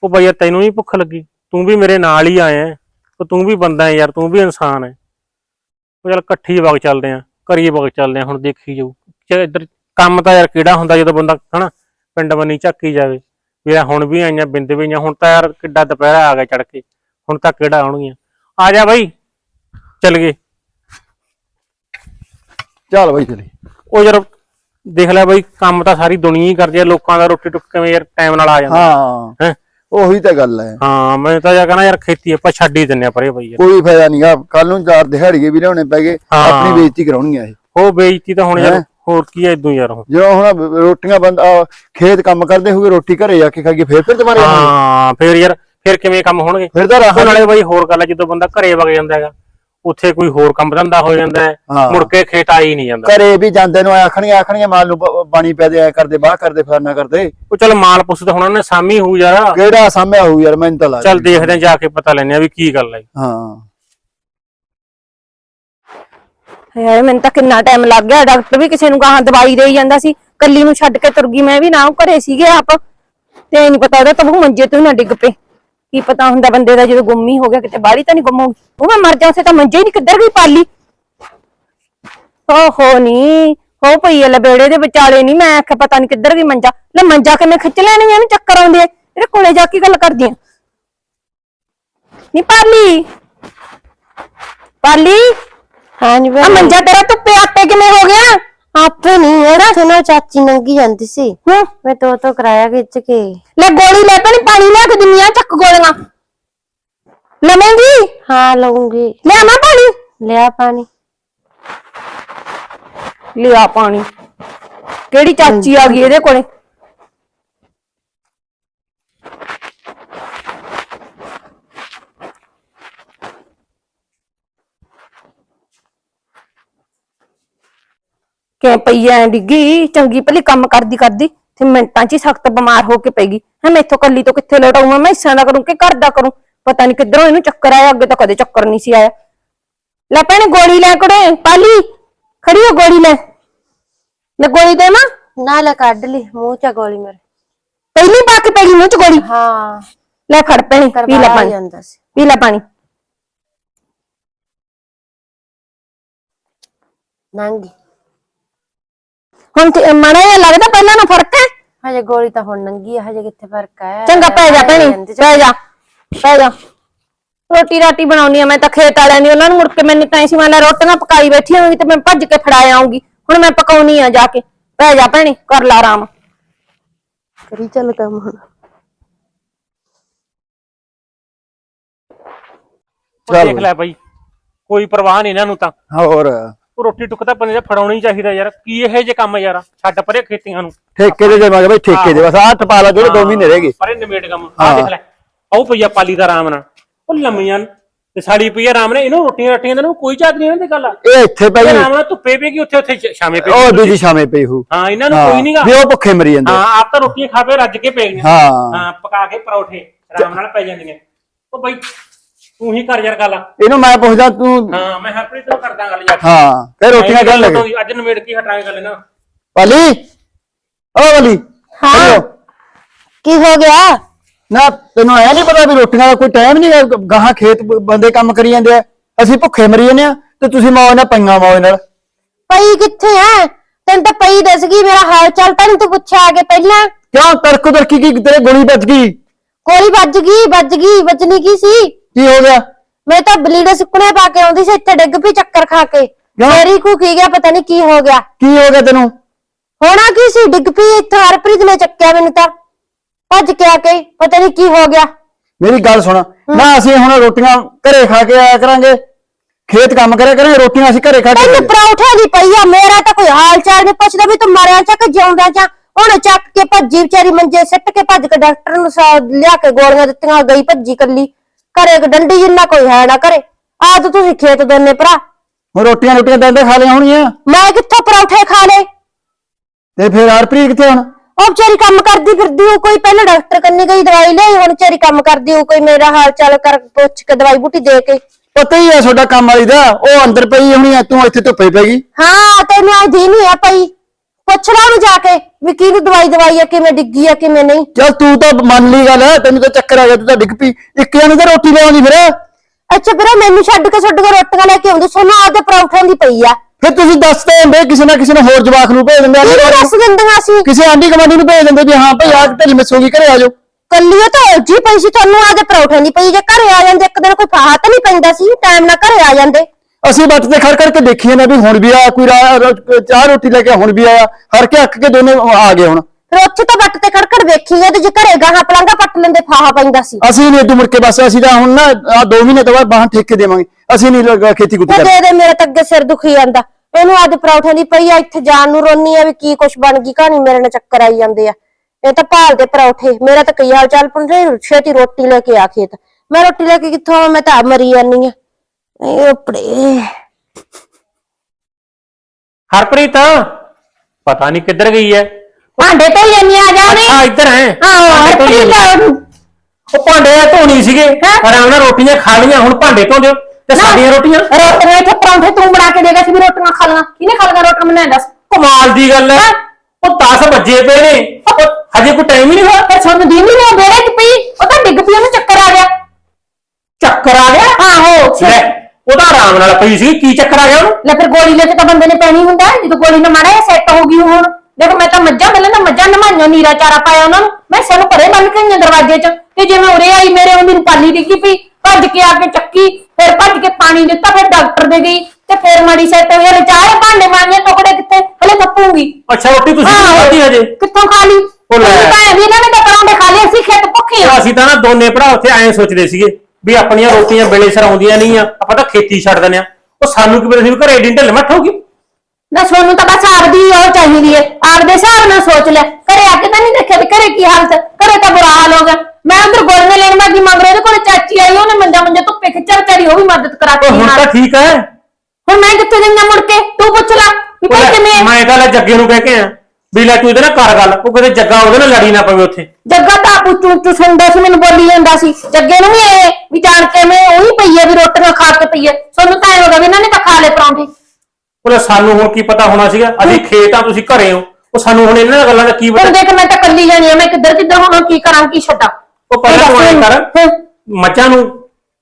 Speaker 4: ਉਹ ਬਾਈ ਯਾਰ ਤੈਨੂੰ ਨਹੀਂ ਭੁੱਖ ਲੱਗੀ ਤੂੰ ਵੀ ਮੇਰੇ ਨਾਲ ਹੀ ਆਇਆ। ਉਹ ਤੂੰ ਵੀ ਬੰਦਾ ਹੈ ਯਾਰ ਤੂੰ ਵੀ ਇਨਸਾਨ ਹੈ। ਉਹ ਚੱਲ ਇਕੱਠੀ ਵਗ ਚੱਲਦੇ ਆ ਕਰੀਏ ਵਗ ਚੱਲਦੇ ਆ ਹੁਣ ਦੇਖੀ ਜਾਊ। ਇੱਧਰ ਕੰਮ ਤਾਂ ਯਾਰ ਕਿਹੜਾ ਹੁੰਦਾ ਜਦੋਂ ਬੰਦਾ ਹਨਾ ਪਿੰਡ ਬੰਨੀ ਝੱਕੀ ਜਾਵੇ। ਵੀ ਹੁਣ ਵੀ ਆਈਆਂ ਬਿੰਦ ਵੀ ਆਈਆਂ ਹੁਣ ਤਾਂ ਯਾਰ ਕਿੱਡਾ ਦੁਪਹਿਰਾ ਆ ਗਿਆ ਚੜ ਕੇ। ਹੁਣ ਤਾਂ ਕਿਹੜਾ ਆਉਣਗੀਆਂ। ਆ ਜਾ ਬਾਈ ਚੱਲ ਗਏ।
Speaker 3: ਚੱਲ ਬਾਈ ਚਲੀ
Speaker 4: ਉਹ ਯਾਰ ਦੇਖ ਲੈ ਬਈ ਕੰਮ ਤਾਂ ਸਾਰੀ ਦੁਨੀਆ ਹੀ ਕਰਦੀ ਆ ਲੋਕਾਂ ਦਾ ਰੋਟੀ ਟੁੱਕ ਕਿਵੇਂ ਯਾਰ ਟਾਈਮ ਨਾਲ ਆ ਜਾਂਦਾ।
Speaker 3: ਹਾਂ।
Speaker 4: ਹੈ?
Speaker 3: ਉਹੀ ਤਾਂ ਗੱਲ ਹੈ।
Speaker 4: ਹਾਂ ਮੈਂ ਤਾਂ ਜਾ ਕਹਣਾ ਯਾਰ ਖੇਤੀ ਆਪਾਂ ਛੱਡ ਹੀ ਦਿੰਨੇ ਆ ਪਰੇ ਬਈ ਯਾਰ।
Speaker 3: ਕੋਈ ਫਾਇਦਾ ਨਹੀਂਗਾ ਕੱਲ ਨੂੰ ਚਾਰ ਦਿਹਾੜੀਏ ਵੀ ਲਿਆਉਣੇ ਪੈ ਗਏ
Speaker 4: ਹਾਂ।
Speaker 3: ਆਪਣੀ ਬੇਇੱਜ਼ਤੀ ਕਰਾਉਣੀ ਆ ਇਹ।
Speaker 4: ਉਹ ਬੇਇੱਜ਼ਤੀ ਤਾਂ ਹੁਣ ਯਾਰ
Speaker 3: ਹੈਂ?
Speaker 4: ਹੋਰ ਕੀ ਐ ਇਦੋਂ ਯਾਰ ਹੁਣ
Speaker 3: ਜਦੋਂ ਹੁਣ ਰੋਟੀਆਂ ਬੰਦ ਆਹ ਖੇਤ ਕੰਮ ਕਰਦੇ ਹੋਗੇ ਰੋਟੀ ਘਰੇ ਜਾ ਕੇ ਖਾਈਏ ਫੇਰ ਫਿਰ ਤੁਹਾਰੇ
Speaker 4: ਹਾਂ ਫੇਰ ਯਾਰ ਫੇਰ ਕਿਵੇਂ ਕੰਮ ਹੋਣਗੇ?
Speaker 3: ਫਿਰ ਤਾਂ ਰਾਹ
Speaker 4: ਉਹ ਨਾਲੇ ਬਈ ਹੋਰ ਗੱਲ ਹੈ ਜਦੋਂ ਬੰਦਾ ਘਰੇ ਵਗ ਜਾਂਦਾ ਹੈਗਾ। ਉੱਥੇ ਕੋਈ ਹੋਰ ਕੰਮ ਧੰਦਾ ਹੋ ਜਾਂਦਾ ਹੈ
Speaker 3: ਹਾਂ।
Speaker 4: ਮੁੜ ਕੇ ਖੇਤ ਆ ਹੀ ਨਹੀਂ ਜਾਂਦਾ।
Speaker 3: ਘਰੇ ਵੀ ਜਾਂਦੇ ਨੂੰ ਆਖਣਗੇ ਆਖਣਗੇ ਮਾਲ ਨੂੰ ਪਾਣੀ ਪੈ ਦੇ ਐ ਕਰਦੇ ਬਾਹ ਕਰਦੇ ਫਲਾਨਾ ਕਰਦੇ।
Speaker 4: ਉਹ ਚਲ ਮਾਲ ਪੁੱਛ ਤਾਂ ਹੁਣ ਉਹਨੇ ਸਾਮੀ ਹੋਊ ਯਾਰ।
Speaker 3: ਕਿਹੜਾ ਸਾਹਮਣੇ ਹੋਊ ਯਾਰ ਮੈਨੂੰ ਤਾਂ ਲੱਗਦਾ
Speaker 4: ਚੱਲ ਦੇਖਦੇ ਆਂ ਜਾ ਕੇ ਪਤਾ ਲੈਣੇ ਆ ਵੀ ਕੀ ਗੱਲ ਹੈ।
Speaker 3: ਹਾਂ।
Speaker 1: ਯਾਰ ਮੈਨੂੰ ਤਾਂ ਕਿੰਨਾ ਟਾਈਮ ਲੱਗ ਗਿਆ ਡਾਕਟਰ ਵੀ ਕਿਸੇ ਨੂੰ ਕਹਾਂ ਦਵਾਈ ਦੇਈ ਜਾਂਦਾ ਸੀ। ਕੱਲੀ ਨੂੰ ਛੱਡ ਕੇ ਤੁਰ ਗਈ ਮੈਂ ਵੀ ਨਾ ਉਹ ਘਰੇ ਸੀਗੇ ਆਪ। ਤੇ ਨਹੀਂ ਪਤਾ ਉਹਦਾ ਤਾਂ ਉਹ ਮੰਜੇ ਤੋਂ ਹੀ ਨਾ ਡਿੱਗ ਪਏ। ਕੀ ਪਤਾ ਹੁੰਦਾ ਬੰਦੇ ਦਾ ਜਦੋਂ ਗੁੰਮ ਹੀ ਹੋ ਗਿਆ ਕਿਤੇ ਬਾਹਲੀ ਤਾਂ ਨਹੀਂ ਗੁੰਮ ਹੋ ਉਹ ਮੈਂ ਮਰ ਜਾ ਉਸੇ ਤਾਂ ਮੰਜੇ ਹੀ ਨਹੀਂ ਕਿੱਧਰ ਗਈ ਪਾਲੀ? ਓਹੋ ਨਹੀਂ ਹੋ ਪਈ ਹੈ ਲਬੇੜੇ ਦੇ ਵਿਚਾਲੇ ਨਹੀਂ ਮੈਂ ਆਖਿਆ ਪਤਾ ਨਹੀਂ ਕਿੱਧਰ ਗਈ ਮੰਜਾ। ਲੈ ਮੰਜਾ ਕਿਵੇਂ ਖਿੱਚ ਲੈਣੀ ਇਹਨੂੰ ਚੱਕਰ ਆਉਂਦੇ ਇਹਦੇ ਕੋਲੇ ਜਾ ਕੇ ਗੱਲ ਕਰਦੀ ਆ। ਨਹੀਂ ਪਾਲੀ? ਪਾਲੀ?
Speaker 2: ਹਾਂਜੀ
Speaker 1: ਆ ਮੰਜਾ ਤੇਰਾ ਧੁੱਪੇ ਆਪੇ ਕਿਵੇਂ ਹੋ ਗਿਆ?
Speaker 2: ਆਪੇ ਨਹੀਂ ਇਹਦਾ ਸੁਣਾ ਚਾਚੀ ਨੰਗੀ ਜਾਂਦੀ ਸੀ।
Speaker 1: ਹੂੰ।
Speaker 2: ਮੈਂ ਤੋ ਤੋ ਕਰਾਇਆ ਖਿੱਚ ਕੇ।
Speaker 1: ਲੈ ਗੋਲੀ ਲੈ ਨਹੀਂ ਪਾਣੀ ਲਿਆ ਕੇ ਦਿੰਨੀ ਆ ਚੱਕ ਗੋਲੀਆਂ। ਲਵੇਂਗੀ?
Speaker 2: ਹਾਂ ਲਊਂਗੀ।
Speaker 1: ਲੈ ਮੈਂ ਪਾਣੀ?
Speaker 2: ਲਿਆ ਪਾਣੀ।
Speaker 1: ਲਿਆ ਪਾਣੀ। ਕਿਹੜੀ ਚਾਚੀ ਆ ਗਈ ਇਹਦੇ ਕੋਲੇ? ਕਿ ਪਈ ਐ ਡਿੱਗੀ ਚੰਗੀ ਭਲੀ ਕੰਮ ਕਰਦੀ ਕਰਦੀ ਤੇ ਮਿੰਟਾਂ 'ਚ ਹੀ ਸਖਤ ਬਿਮਾਰ ਹੋ ਕੇ ਪੈ ਗਈ। ਹੈ ਮੈਥੋਂ ਕੱਲੀ ਤੋਂ ਕਿੱਥੇ ਲਟਾਉਂਗਾ ਮੈਂ ਹਿੱਸਿਆਂ ਦਾ ਕਰੂੰ ਕਿ ਘਰ ਦਾ ਕਰੂੰ? ਪਤਾ ਨਹੀਂ ਕਿੱਧਰੋਂ ਇਹਨੂੰ ਚੱਕਰ ਆਇਆ ਅੱਗੇ ਤਾਂ ਕਦੇ ਚੱਕਰ ਨਹੀਂ ਸੀ ਆਇਆ। ਲੈ ਭੈਣੇ ਗੋਲੀ ਲੈ ਕੁੜੇ ਪਾਲੀ। ਖੜੀ ਹੋ ਗੋਲੀ ਲੈ। ਲੈ ਗੋਲੀ ਦੇ ਨਾ।
Speaker 2: ਨਾ ਲੈ ਕੱਢ ਲਈ ਮੂੰਹ ਚ ਗੋਲੀ ਮੇਰੇ।
Speaker 1: ਪਹਿਲੀ ਪਾ ਕੇ ਪੈ ਗਈ ਮੂੰਹ 'ਚ ਗੋਲੀ?
Speaker 2: ਹਾਂ।
Speaker 1: ਲੈ ਫੜ ਭੈਣੇ ਪੀ ਲੈ
Speaker 2: ਕਰਵਾ
Speaker 1: ਪਾਣੀ।
Speaker 2: ਜਾਂਦਾ ਸੀ।
Speaker 1: ਪੀ ਲੈ ਪਾਣੀ।
Speaker 2: ਨੰਗੀ।
Speaker 1: ਹੁਣ ਤੇ ਮਾੜਾ ਜਿਹਾ ਲੱਗਦਾ ਪਹਿਲਾਂ ਨਾਲ ਫ਼ਰਕ ਹੈ?
Speaker 2: ਹਜੇ ਗੋਲੀ ਤਾਂ ਹੁਣ ਨੰਗੀ ਆ ਹਜੇ ਕਿੱਥੇ ਫ਼ਰਕ ਹੈ?
Speaker 1: ਚੰਗਾ ਪੈ ਜਾ ਭੈਣੇ ਪੈ ਜਾ ਪੈ ਜਾ। ਰੋਟੀ ਰਾਟੀ ਬਣਾਉਣੀ ਆ ਮੈਂ ਤਾਂ ਖੇਤ ਵਾਲਿਆਂ ਦੀ ਉਹਨਾਂ ਨੂੰ ਮੁੜ ਕੇ ਮੈਨੂੰ ਤਾਂ ਸੀ ਮੈਂ ਲੈ ਰੋਟੀਆਂ ਪਕਾਈ ਬੈਠੀ ਹੋਊਗੀ ਤੇ ਮੈਂ ਭੱਜ ਕੇ ਫੜਾ ਆਉਂਗੀ ਹੁਣ ਮੈਂ ਪਕਾਉਣੀ ਆ ਜਾ ਕੇ। ਪੈ ਜਾ ਭੈਣੇ ਕਰ ਲਾ ਆਰਾਮ।
Speaker 2: ਕਰੀ ਚੱਲ ਕੰਮ ਹੁਣ।
Speaker 4: ਉਹ
Speaker 3: ਚੱਲ
Speaker 4: ਦੇਖ ਲੈ ਬਈ ਕੋਈ ਪਰਵਾਹ ਨਹੀਂ ਇਹਨਾਂ ਨੂੰ ਤਾਂ।
Speaker 3: ਹੋਰ।
Speaker 4: ਉਹ ਰੋਟੀ ਟੁੱਕ ਤਾਂ ਬੰਦੇ ਦਾ ਫੜਾਉਣਾ ਚਾਹੀਦਾ ਯਾਰ। ਕੀ ਇਹ ਜੇ ਕੰਮ ਯਾਰ? ਛੱਡ ਪਰੇ ਖੇਤੀਆਂ ਨੂੰ।
Speaker 3: ਠੇਕੇ ਦੇ ਦੇਵਾਂਗੇ ਬਈ ਠੇਕੇ ਦੇ। ਬਸ ਆਹ ਟਪਾ ਲਾ ਜਿਹੜੇ 2 ਮਹੀਨੇ ਰਹਿ ਗਏ।
Speaker 4: ਪਰੇ ਨਿਮੇੜ ਕੰਮ। ਆ। ਦੇਖ ਲੈ ਆਉ ਪਈਆ ਪਾਲੀ ਦਾ ਆਰਾਮ ਨਾਲ। ਉਹ ਲੰਮੀਆਂ ਤੇ ਸਾੜੀ ਪਈ ਆਰਾਮ ਨਾਲ ਇਹਨੂੰ ਰੋਟੀਆਂ ਰੱਟੀਆਂ ਦਾ ਨੂੰ ਕੋਈ ਚਾਹਤ ਨਹੀਂ ਇਹਨਾਂ ਦੀ ਗੱਲ।
Speaker 3: ਇਹ ਇੱਥੇ ਪਈ
Speaker 4: ਆਰਾਮ ਨਾਲ ਧੁੱਪੇ ਪਏਗੀ ਉੱਥੇ ਉੱਥੇ ਛਾਵੇਂ ਪਏਗੀ
Speaker 3: ਉਹ ਦੂਜੀ ਛਾਵੇਂ ਪਈ ਹੂ
Speaker 4: ਹਾਂ ਇਹਨਾਂ ਨੂੰ ਕੋਈ ਨਹੀਂਗਾ
Speaker 3: ਵੀ ਉਹ ਭੁੱਖੇ ਮਰੀ ਜਾਂਦੇ।
Speaker 4: ਹਾਂ ਆਪ ਤਾਂ ਰੋਟੀਆਂ ਖਾ ਕੇ ਰੱਜ ਕੇ ਪੈ ਗਈਆਂ।
Speaker 3: ਹਾਂ।
Speaker 4: ਹਾਂ ਪਕਾ ਕੇ ਪਰੌਠੇ ਆਰਾਮ ਨਾਲ ਪੈ ਜਾਂਦੀਆਂ। ਉਹ ਬਈ ਤੂੰ ਹੀ ਕਰ ਯਾਰ ਗੱਲ।
Speaker 3: ਇਹਨੂੰ ਮੈਂ ਪੁੱਛਦਾ ਤੂੰ
Speaker 4: ਹਾਂ ਮੈਂ ਹਰਪ੍ਰੀਤ ਨੂੰ ਕਰਦਾ ਗੱਲ ਯਾਰ
Speaker 3: ਹਾਂ ਕਹ ਰੋਟੀਆਂ ਕਰਨ ਲੱਗੇ।
Speaker 4: ਅੱਜ ਨਵੇੜ ਕੀ ਹਟਾਂਗੇ ਗੱਲ ਨਾ।
Speaker 3: ਵਾਲੀ? ਓ ਵਾਲੀ।
Speaker 1: ਹਾਂ।
Speaker 2: ਕੀ ਹੋ ਗਿਆ?
Speaker 3: ਨਾ ਤੈਨੂੰ ਐ ਨਹੀਂ ਪਤਾ ਵੀ ਰੋਟੀਆਂ ਦਾ ਕੋਈ ਟਾਈਮ ਨਹੀਂ ਗਾਹਾਂ ਖੇਤ ਬੰਦੇ ਕੰਮ ਕਰੀ ਜਾਂਦੇ ਆ। ਅਸੀਂ ਭੁੱਖੇ ਮਰੀ ਜਾਂਦੇ ਆ ਤੇ ਤੁਸੀਂ ਮੌਜ ਨਾਲ ਪਈਆਂ ਮੌਜ ਨਾਲ।
Speaker 2: ਪਈ ਕਿੱਥੇ ਐ ਤੈਨੂੰ ਤਾਂ ਪਈ ਦੱਸ ਗਈ ਮੇਰਾ ਹਾਲ ਚਾਲ ਤਾਂ ਨੀ ਤੂੰ ਪੁੱਛਿਆ ਆ ਕੇ ਪਹਿਲਾਂ।
Speaker 3: ਕਿਉਂ ਤਰਕ ਤਰਕੀ ਕੀ ਤੇਰੇ ਗੋਲੀ ਵੱਜ ਗਈ?
Speaker 2: ਗੋਲੀ ਵੱਜ ਗਈ ਵੱਜ ਗਈ ਵੱਜਣੀ ਕੀ ਸੀ?
Speaker 3: ਕੀ ਹੋ ਗਿਆ?
Speaker 2: ਮੈਂ ਤਾਂ ਬਲੀਡ ਸੁੱਕਣੇ ਪਾ ਕੇ ਆਉਂਦੀ ਸੀ ਇੱਥੇ ਡਿੱਗ ਪਈ ਚੱਕਰ ਖਾ ਕੇ। ਮੇਰੀ ਕੋ ਕੀ ਗਿਆ ਪਤਾ ਨਹੀਂ ਕੀ ਹੋ ਗਿਆ।
Speaker 3: ਕੀ ਹੋ ਗਿਆ ਤੈਨੂੰ?
Speaker 2: ਹੋਣਾ ਕੀ ਸੀ? ਡਿੱਗ ਪਈ ਇੱਥੇ ਹਰਪ੍ਰੀਤ ਨੇ ਚੱਕਿਆ ਮੈਨੂੰ ਤਾਂ। ਭੱਜ ਕੇ ਆ ਕੇ ਪਤਾ ਨਹੀਂ ਕੀ ਹੋ ਗਿਆ।
Speaker 3: ਮੇਰੀ ਗੱਲ ਸੁਣ ਨਾ ਅਸੀਂ ਹੁਣ ਰੋਟੀਆਂ ਘਰੇ ਖਾ ਕੇ ਆਇਆ ਕਰਾਂਗੇ। ਖੇਤ ਕੰਮ ਕਰਿਆ ਕਰਾਂਗੇ ਰੋਟੀਆਂ ਅਸੀਂ ਘਰੇ ਖਾ ਕੇ
Speaker 2: ਤੈਨੂੰ ਪਰੌਠੇ ਦੀ ਪਈ ਆ ਮੇਰਾ ਤਾਂ ਕੋਈ ਹਾਲ ਚਾਲ ਨਹੀਂ ਪੁੱਛਦਾ ਵੀ ਤੂੰ ਮਰਿਆ ਚੱਕ ਜਿਉਂਦਾ ਜਾਂ। ਹੁਣ ਚੱਕ ਕੇ ਭੱਜੀ ਵਿਚਾਰੀ ਮੰਜੇ ਸਿੱਟ ਕੇ ਭੱਜ ਕੇ ਡਾਕਟਰ ਨੂੰ ਸਾ- ਲਿਆ ਕੇ ਗੋਲੀਆਂ ਦਿੱਤੀਆਂ ਗਈ ਭੱਜੀ ਕੱਲੀ। ਘਰੇ ਇੱਕ ਡੰਡੀ ਜਿੰਨਾ ਕੋਈ ਹੈ ਨਾ ਘਰੇ। ਆ ਤਾਂ ਤੁਸੀਂ ਖੇਤ ਦੋਨੇ ਭਰਾ।
Speaker 3: ਹੁਣ ਰੋਟੀਆਂ ਰੋਟੀਆਂ ਦੰਦੇ ਖਾ ਲਿਆ ਹੋਣੀਆਂ
Speaker 2: ਮੈਂ ਕਿੱਥੋਂ ਪਰੌਠੇ ਖਾ ਲਏ?
Speaker 3: ਤੇ ਫਿਰ ਹਰਪ੍ਰੀਤ ਕਿੱਥੇ ਹੁਣ?
Speaker 2: ਉਹ ਵਿਚਾਰੀ ਕੰਮ ਕਰਦੀ ਫਿਰਦੀ ਉਹ ਕੋਈ ਪਹਿਲਾਂ ਡਾਕਟਰ ਕੰਨੀ ਗਈ ਦਵਾਈ ਲਈ ਹੁਣ ਵਿਚਾਰੀ ਕੰਮ ਕਰਦੀ ਉਹ ਕੋਈ ਮੇਰਾ ਹਾਲ ਚਾਲ ਕਰ ਪੁੱਛ ਕੇ ਦਵਾਈ ਬੂਟੀ ਦੇ ਕੇ।
Speaker 3: ਪਤਾ ਹੀ ਆ ਤੁਹਾਡਾ ਕੰਮ ਵਾਲੀ ਦਾ ਉਹ ਅੰਦਰ ਪਈ ਹੋਣੀ ਆ ਤੂੰ ਇੱਥੇ ਧੁੱਪੇ ਪੈ ਗਈ।
Speaker 2: ਹਾਂ ਤੈਨੂੰ ਆ ਦੀ ਨਹੀਂ ਆ ਪਈ। ਪੁੱਛ ਲਾ ਉਹਨੂੰ ਜਾ ਕੇ ਵੀ ਕਿਹਨੂੰ ਦਵਾਈ ਦਵਾਈ ਆ ਕਿਵੇਂ ਡਿੱਗੀ ਆ ਕਿਵੇਂ ਨਹੀਂ।
Speaker 3: ਚਲ ਤੂੰ ਤਾਂ ਮੰਨ ਲਈ ਗੱਲ ਤੈਨੂੰ ਤਾਂ ਚੱਕਰ ਆ ਗਿਆ ਤੂੰ ਤਾਂ ਡਿੱਗ ਪਈ। ਇੱਕ ਜਣੇ ਤਾਂ ਰੋਟੀ ਲਿਆਉਂਦੀ ਫਿਰ।
Speaker 2: ਅੱਛਾ ਵੀਰੇ ਮੈਨੂੰ ਛੱਡ ਕੇ ਛੱਡ ਕੇ ਰੋਟੀਆਂ ਲੈ ਕੇ ਆਉਂਦੀ ਸੋਨੂੰ ਆਪਦੇ ਪਰੌਠਿਆਂ ਦੀ ਪਈ ਆ।
Speaker 3: ਫਿਰ ਤੁਸੀਂ ਦੱਸਦੇ ਹੁੰਦੇ ਕਿਸੇ ਨਾ ਕਿਸੇ ਨੂੰ ਹੋਰ ਜਵਾਕ ਨੂੰ ਭੇਜ ਦਿੰਦੇ ਆ
Speaker 2: ਦੱਸ ਦਿੰਦੀਆਂ ਸੀ
Speaker 3: ਕਿਸੇ ਆਂਢੀ ਕਮਾਂਡੀ ਨੂੰ ਭੇਜ ਦਿੰਦੇ ਵੀ ਹਾਂ ਭਾਈ ਆਹ ਢਿੱਲ ਮਿਸ ਹੋ ਗਈ ਘਰੇ ਆ ਜਾਓ।
Speaker 2: ਕੱਲੀ ਉਹ ਤਾਂ ਉਲਝੀ ਪਈ ਸੀ ਤੁਹਾਨੂੰ ਆਪਦੇ ਪਰੌਠਿਆਂ ਦੀ ਪਈ ਜੇ ਘਰੇ ਆ ਜਾਂਦੇ ਇੱਕ ਦਿਨ ਕੋਈ ਫਾਹਾ ਤਾਂ ਨਹੀਂ ਪੈਂਦਾ ਸੀ ਟਾਈਮ ਨਾਲ ਘਰੇ ਆ ਜਾਂਦੇ।
Speaker 3: ਅਸੀਂ ਬੱਟ ਤੇ ਖੜ ਖੜ ਕੇ ਦੇਖੀ ਜਾਂਦੇ ਵੀ ਹੁਣ ਵੀ ਆ ਕੋਈ ਰਾ- ਚਾਹ ਰੋਟੀ ਲੈ ਕੇ ਹੁਣ ਵੀ ਆਇਆ ਹਰ ਕੇ ਅੱਕ ਕੇ ਦੋਨੇ ਆ ਗਏ ਹੁਣ।
Speaker 2: ਫਿਰ ਉੱਥੇ ਤਾਂ ਵੱਟ ਤੇ ਖੜਖੜ ਵੇਖੀ ਆ ਤੇ ਜੇ ਘਰੇ ਗਾਹਾਂ ਪਲੰਗਾ ਪੱਟ ਬੋਲਣ ਦੇ ਫਾਹਾ ਪੈਂਦਾ ਸੀ।
Speaker 3: ਅਸੀਂ ਨਹੀਂ ਤੂੰ ਮੁੜ ਕੇ ਬਸ ਅਸੀਂ ਤਾਂ ਹੁਣ ਨਾ ਆ 2 ਮਹੀਨੇ ਤੋਂ ਬਾਅਦ ਬਾਹਰ ਠੇਕੇ ਦੇਵਾਂਗੇ। ਅਸੀਂ ਨਹੀਂ ਲੱਗਾ ਖੇਤੀ ਕੁੱਤੀ
Speaker 2: ਤੇ
Speaker 3: ਕਰ
Speaker 2: ਦੇ ਦੇ ਮੇਰੇ ਤਾਂ ਅੱਗੇ ਸਿਰ ਦੁਖੀ ਜਾਂਦਾ। ਇਹਨੂੰ ਅੱਜ ਪਰੌਠਿਆਂ ਦੀ ਪਈ ਆ ਇੱਥੇ ਜਾਣ ਨੂੰ ਰੋਨੀ ਆ ਵੀ ਕੀ ਕੁਛ ਬਣ ਗਈ ਕਹਾਣੀ ਮੇਰੇ ਨਾਲ ਚੱਕਰ ਆਈ ਜਾਂਦੇ ਆ। ਇਹ ਤਾਂ ਭਾਲ ਦੇ ਪਰੌਠੇ ਮੇਰਾ ਤਾਂ ਕਈ ਹਾਲ ਚਾਲ ਪੁੰਦੇ ਛੇਤੀ ਰੋਟੀ ਲੈ ਕੇ ਆ ਖੇਤ। ਮੈਂ ਰੋਟੀ ਲੈ ਕੇ ਕਿੱਥੋਂ ਆਵਾਂ ਮੈਂ ਤਾਂ ਆਪ ਮਰੀ ਜਾਨੀ ਆ। ਉਪੜੇ
Speaker 4: ਹਰਪ੍ਰੀਤ ਪਤਾ ਨਹੀਂ ਕਿੱਧਰ ਗਈ ਹੈ
Speaker 1: ਭਾਂਡੇ ਧੋਈ ਜਾਂਦੀ ਆ ਜਾ
Speaker 4: ਅੱਛਾ ਇੱਧਰ ਹੈ।
Speaker 1: ਆਹੋ
Speaker 4: ਭਾਂਡੇ। ਉਹ ਭਾਂਡੇ ਧੋਣੀ ਸੀਗੇ ਆਰਾਮ ਨਾਲ ਰੋਟੀਆਂ ਖਾ ਲਈਆਂ ਹੁਣ ਭਾਂਡੇ ਧੋ ਦਿਓ ਤੇ ਸਾਡੀਆਂ ਰੋਟੀਆਂ?
Speaker 1: ਰੋਟੀਆਂ ਇੱਥੇ ਪਰੌਂਠੇ ਤੂੰ ਬਣਾ ਕੇ ਦੇਗਾ ਸੀ ਵੀ ਰੋਟੀਆਂ ਖਾ ਲਾਂ। ਕਿਹਨੇ ਖਾ ਲਾਂ ਰੋਟੀਆਂ ਇਹ ਦੱਸ।
Speaker 4: ਕਮਾਲ ਦੀ ਗੱਲ ਹੈ? ਉਹ 10 ਵਜੇ ਪਏ ਨੇ। ਉਹ ਹਜੇ ਕੋਈ ਟਾਈਮ ਹੀ ਨਹੀਂ ਹੋਇਆ।
Speaker 1: ਫਿਰ ਸਾਨੂੰ ਦੀ ਨਹੀਂ ਬੇੜੇ ਚ ਪਈ। ਉਹ ਤਾਂ ਡਿੱਗ ਪਈ ਉਹਨੂੰ ਚੱਕਰ ਆ ਗਿਆ।
Speaker 4: ਚੱਕਰ ਆ ਗਿਆ?
Speaker 1: ਆਹੋ
Speaker 4: ਲੈ। ਉਹਦਾ ਆਰਾਮ ਨਾਲ ਪਈ ਸੀ ਕੀ ਚੱਕਰ ਆ ਗਿਆ ਉਹਨੂੰ?
Speaker 1: ਲੈ ਫਿਰ ਗੋਲੀ ਲੈ ਕੇ ਤਾਂ ਬੰਦੇ ਨੇ ਪੈਣੀ ਹੁੰਦਾ ਹੈ। ਜਦੋਂ ਗੋਲੀ ਨਾ ਮਾਰਿਆ ਸੈੱਟ ਹੋ ਗਈ ਹੁਣ। ਦੇਖ ਮੈਂ ਤਾਂ ਮੱਝਾਂ ਪਹਿਲਾਂ ਤਾਂ ਮੱਝਾਂ ਨਮਾਈਆਂ ਨੀਰਾ ਚਾਰਾ ਪਾਇਆ ਉਹਨਾਂ ਨੂੰ। ਮੈਂ ਸਾਨੂੰ ਘਰੇ ਬੰਨ ਕੇ ਆਈਆਂ ਦਰਵਾਜ਼ੇ 'ਚ। ਤੇ ਜੇ ਮੈਂ ਉਰੇ ਆਈ ਮੇਰੇ ਉਹ ਮੈਨੂੰ ਪਾਲੀ ਡਿੱਗੀ ਪਈ ਭੱਜ ਕੇ ਆ ਕੇ ਚੱਕੀ ਫਿਰ ਭੱਜ ਕੇ ਪਾਣੀ ਦਿੱਤਾ ਫਿਰ ਡਾਕਟਰ ਦੇ ਗਈ ਤੇ ਫਿਰ ਮਾੜੀ ਸੈੱਟ ਹੋਈ ਹਲੇ ਚਾਰੇ ਭਾਂਡੇ ਮਾਰਨੇ ਟੁਕੜੇ ਕਿੱਥੇ? ਹਲੇ ਥੱਪੂਗੀ
Speaker 4: ਅੱਛਾ ਰੋਟੀ ਤੁਸੀਂ ਨਹੀਂ ਖਾਧੀ ਹਜੇ?
Speaker 1: ਕਿੱਥੋਂ ਖਾ ਲਈ?
Speaker 4: ਉਹ ਲੈ।
Speaker 1: ਤਾਂ ਵੀ ਇਹਨਾਂ ਨੇ ਤਾਂ ਪਰੌਂਠੇ ਖਾ ਲਏ ਅਸੀਂ ਖੇਤ ਭੁੱਖੇ ਆ।
Speaker 4: ਅਸੀਂ ਤਾਂ ਨਾ ਦੋਨੇ ਭਰਾ ਉੱਥੇ ਐਂ ਸੋਚਦੇ ਸੀਗੇ ਵੀ ਆਪਣੀਆਂ ਰੋਟੀਆਂ ਵੇਲੇ ਸਿਰ ਆਉਂਦੀਆਂ ਨਹੀਂ ਆ। ਆਪਾਂ ਤਾਂ ਖੇਤੀ ਛੱਡ ਦਿੰਦੇ ਆ। ਉਹ ਸਾਨੂੰ ਕੀ ਪਤਾ ਸੀ ਵੀ ਘਰੇ ਏਡੀ ਢਿੱਲ ਮੱਠ ਹੋਊਗੀ?
Speaker 1: ਨਾ ਸੋਨੂੰ ਤਾਂ ਬਸ ਆਪਦੀ ਉਹ ਚਾਹੀਦੀ ਹੈ ਆਪਦੇ ਹਿਸਾਬ ਨਾਲ ਸੋਚ ਲੈ। ਘਰੇ ਆ ਕੇ ਤਾਂ ਨਹੀਂ ਦੇਖਿਆ ਵੀ ਘਰੇ ਕੀ ਹਾਲਤ। ਹੈ? ਘਰੇ ਤਾਂ ਬੁਰਾ ਹਾਲ ਹੋ ਗਿਆ। ਮੈਂ ਉਧਰ ਗੋਲੀਆਂ ਲੈਣ ਵਾਗੀ ਮੰਗ ਰਿਹਾ ਉਹਦੇ ਕੋਲ ਚਾਚੀ ਆਈ ਉਹਨੇ ਮੰਜਾ ਮੰਜਾ ਧੁੱਪੇ ਖਿੱਚਾ ਵਿਚਾਰੀ ਉਹ ਵੀ ਮਦਦ ਕਰਾ ਕੇ
Speaker 4: ਉਹ ਹੁਣ ਤਾਂ ਠੀਕ ਹੈ
Speaker 1: ਹੁਣ ਮੈਂ ਕਿੱਥੇ ਜਾਈਆਂ ਮੁੜ ਕੇ? ਤੂੰ ਪੁੱਛ ਲੈ ਵੀ ਭਾਈ ਕਿਵੇਂ
Speaker 4: ਮੈਂ ਤਾਂ ਲੈ ਜੱਗੇ ਨੂੰ ਕਹਿ ਕੇ ਆ ਵੀ ਲੈ ਤੂੰ ਇਹਦੇ ਨਾਲ ਕਰ ਗੱਲ ਉਹ ਕਿਤੇ ਜੱਗਾ ਉਹਦੇ ਨਾਲ ਲੜੀ ਨਾ ਪਵੇ ਉੱਥੇ।
Speaker 1: ਜੱਗਾ ਤਾਂ ਪੁੱਛੂ ਤੂੰ ਸੁਣਦਾ ਸੀ ਮੈਨੂੰ ਬੋਲੀ ਜਾਂਦਾ ਸੀ। ਜੱਗੇ ਨੂੰ ਵੀ ਇਹ ਵੀ ਜਾਣ ਕੇ ਮੈਂ ਉਹੀ ਪਈ ਹੈ ਵੀ ਰੋਟੀਆਂ ਖਾ ਕੇ ਪਈ ਹੈ। ਸੋਨੂੰ ਤਾਂ ਐ ਹੋਗਾ ਵੀ ਇਹਨਾਂ ਨੇ ਤਾਂ ਖਾ ਲਏ ਪਰੌਂਠੇ।
Speaker 4: ਉਹਨੇ ਸਾਨੂੰ ਹੁਣ ਕੀ ਪਤਾ ਹੋਣਾ ਸੀਗਾ? ਅਸੀਂ ਖੇਤ ਆ ਤੁਸੀਂ ਘਰੇ ਹੋ। ਉਹ ਸਾਨੂੰ ਹੁਣ ਇਹਨਾਂ ਗੱਲਾਂ ਦਾ ਕੀ
Speaker 1: ਹੁਣ
Speaker 4: ਪਤਾ?
Speaker 1: ਦੇਖ ਮੈਂ ਤਾਂ ਕੱਲੀ ਜਾਣੀ ਆ ਮੈਂ ਕਿੱਧਰ ਕਿੱਧਰ ਹੁਣ ਕੀ ਕਰਾਂ ਕੀ ਛੱਡਾਂ।
Speaker 4: ਉਹ ਪਹਿਲਾਂ ਤੂੰ ਐਂ ਕਰ। ਮੱਝਾਂ ਨੂੰ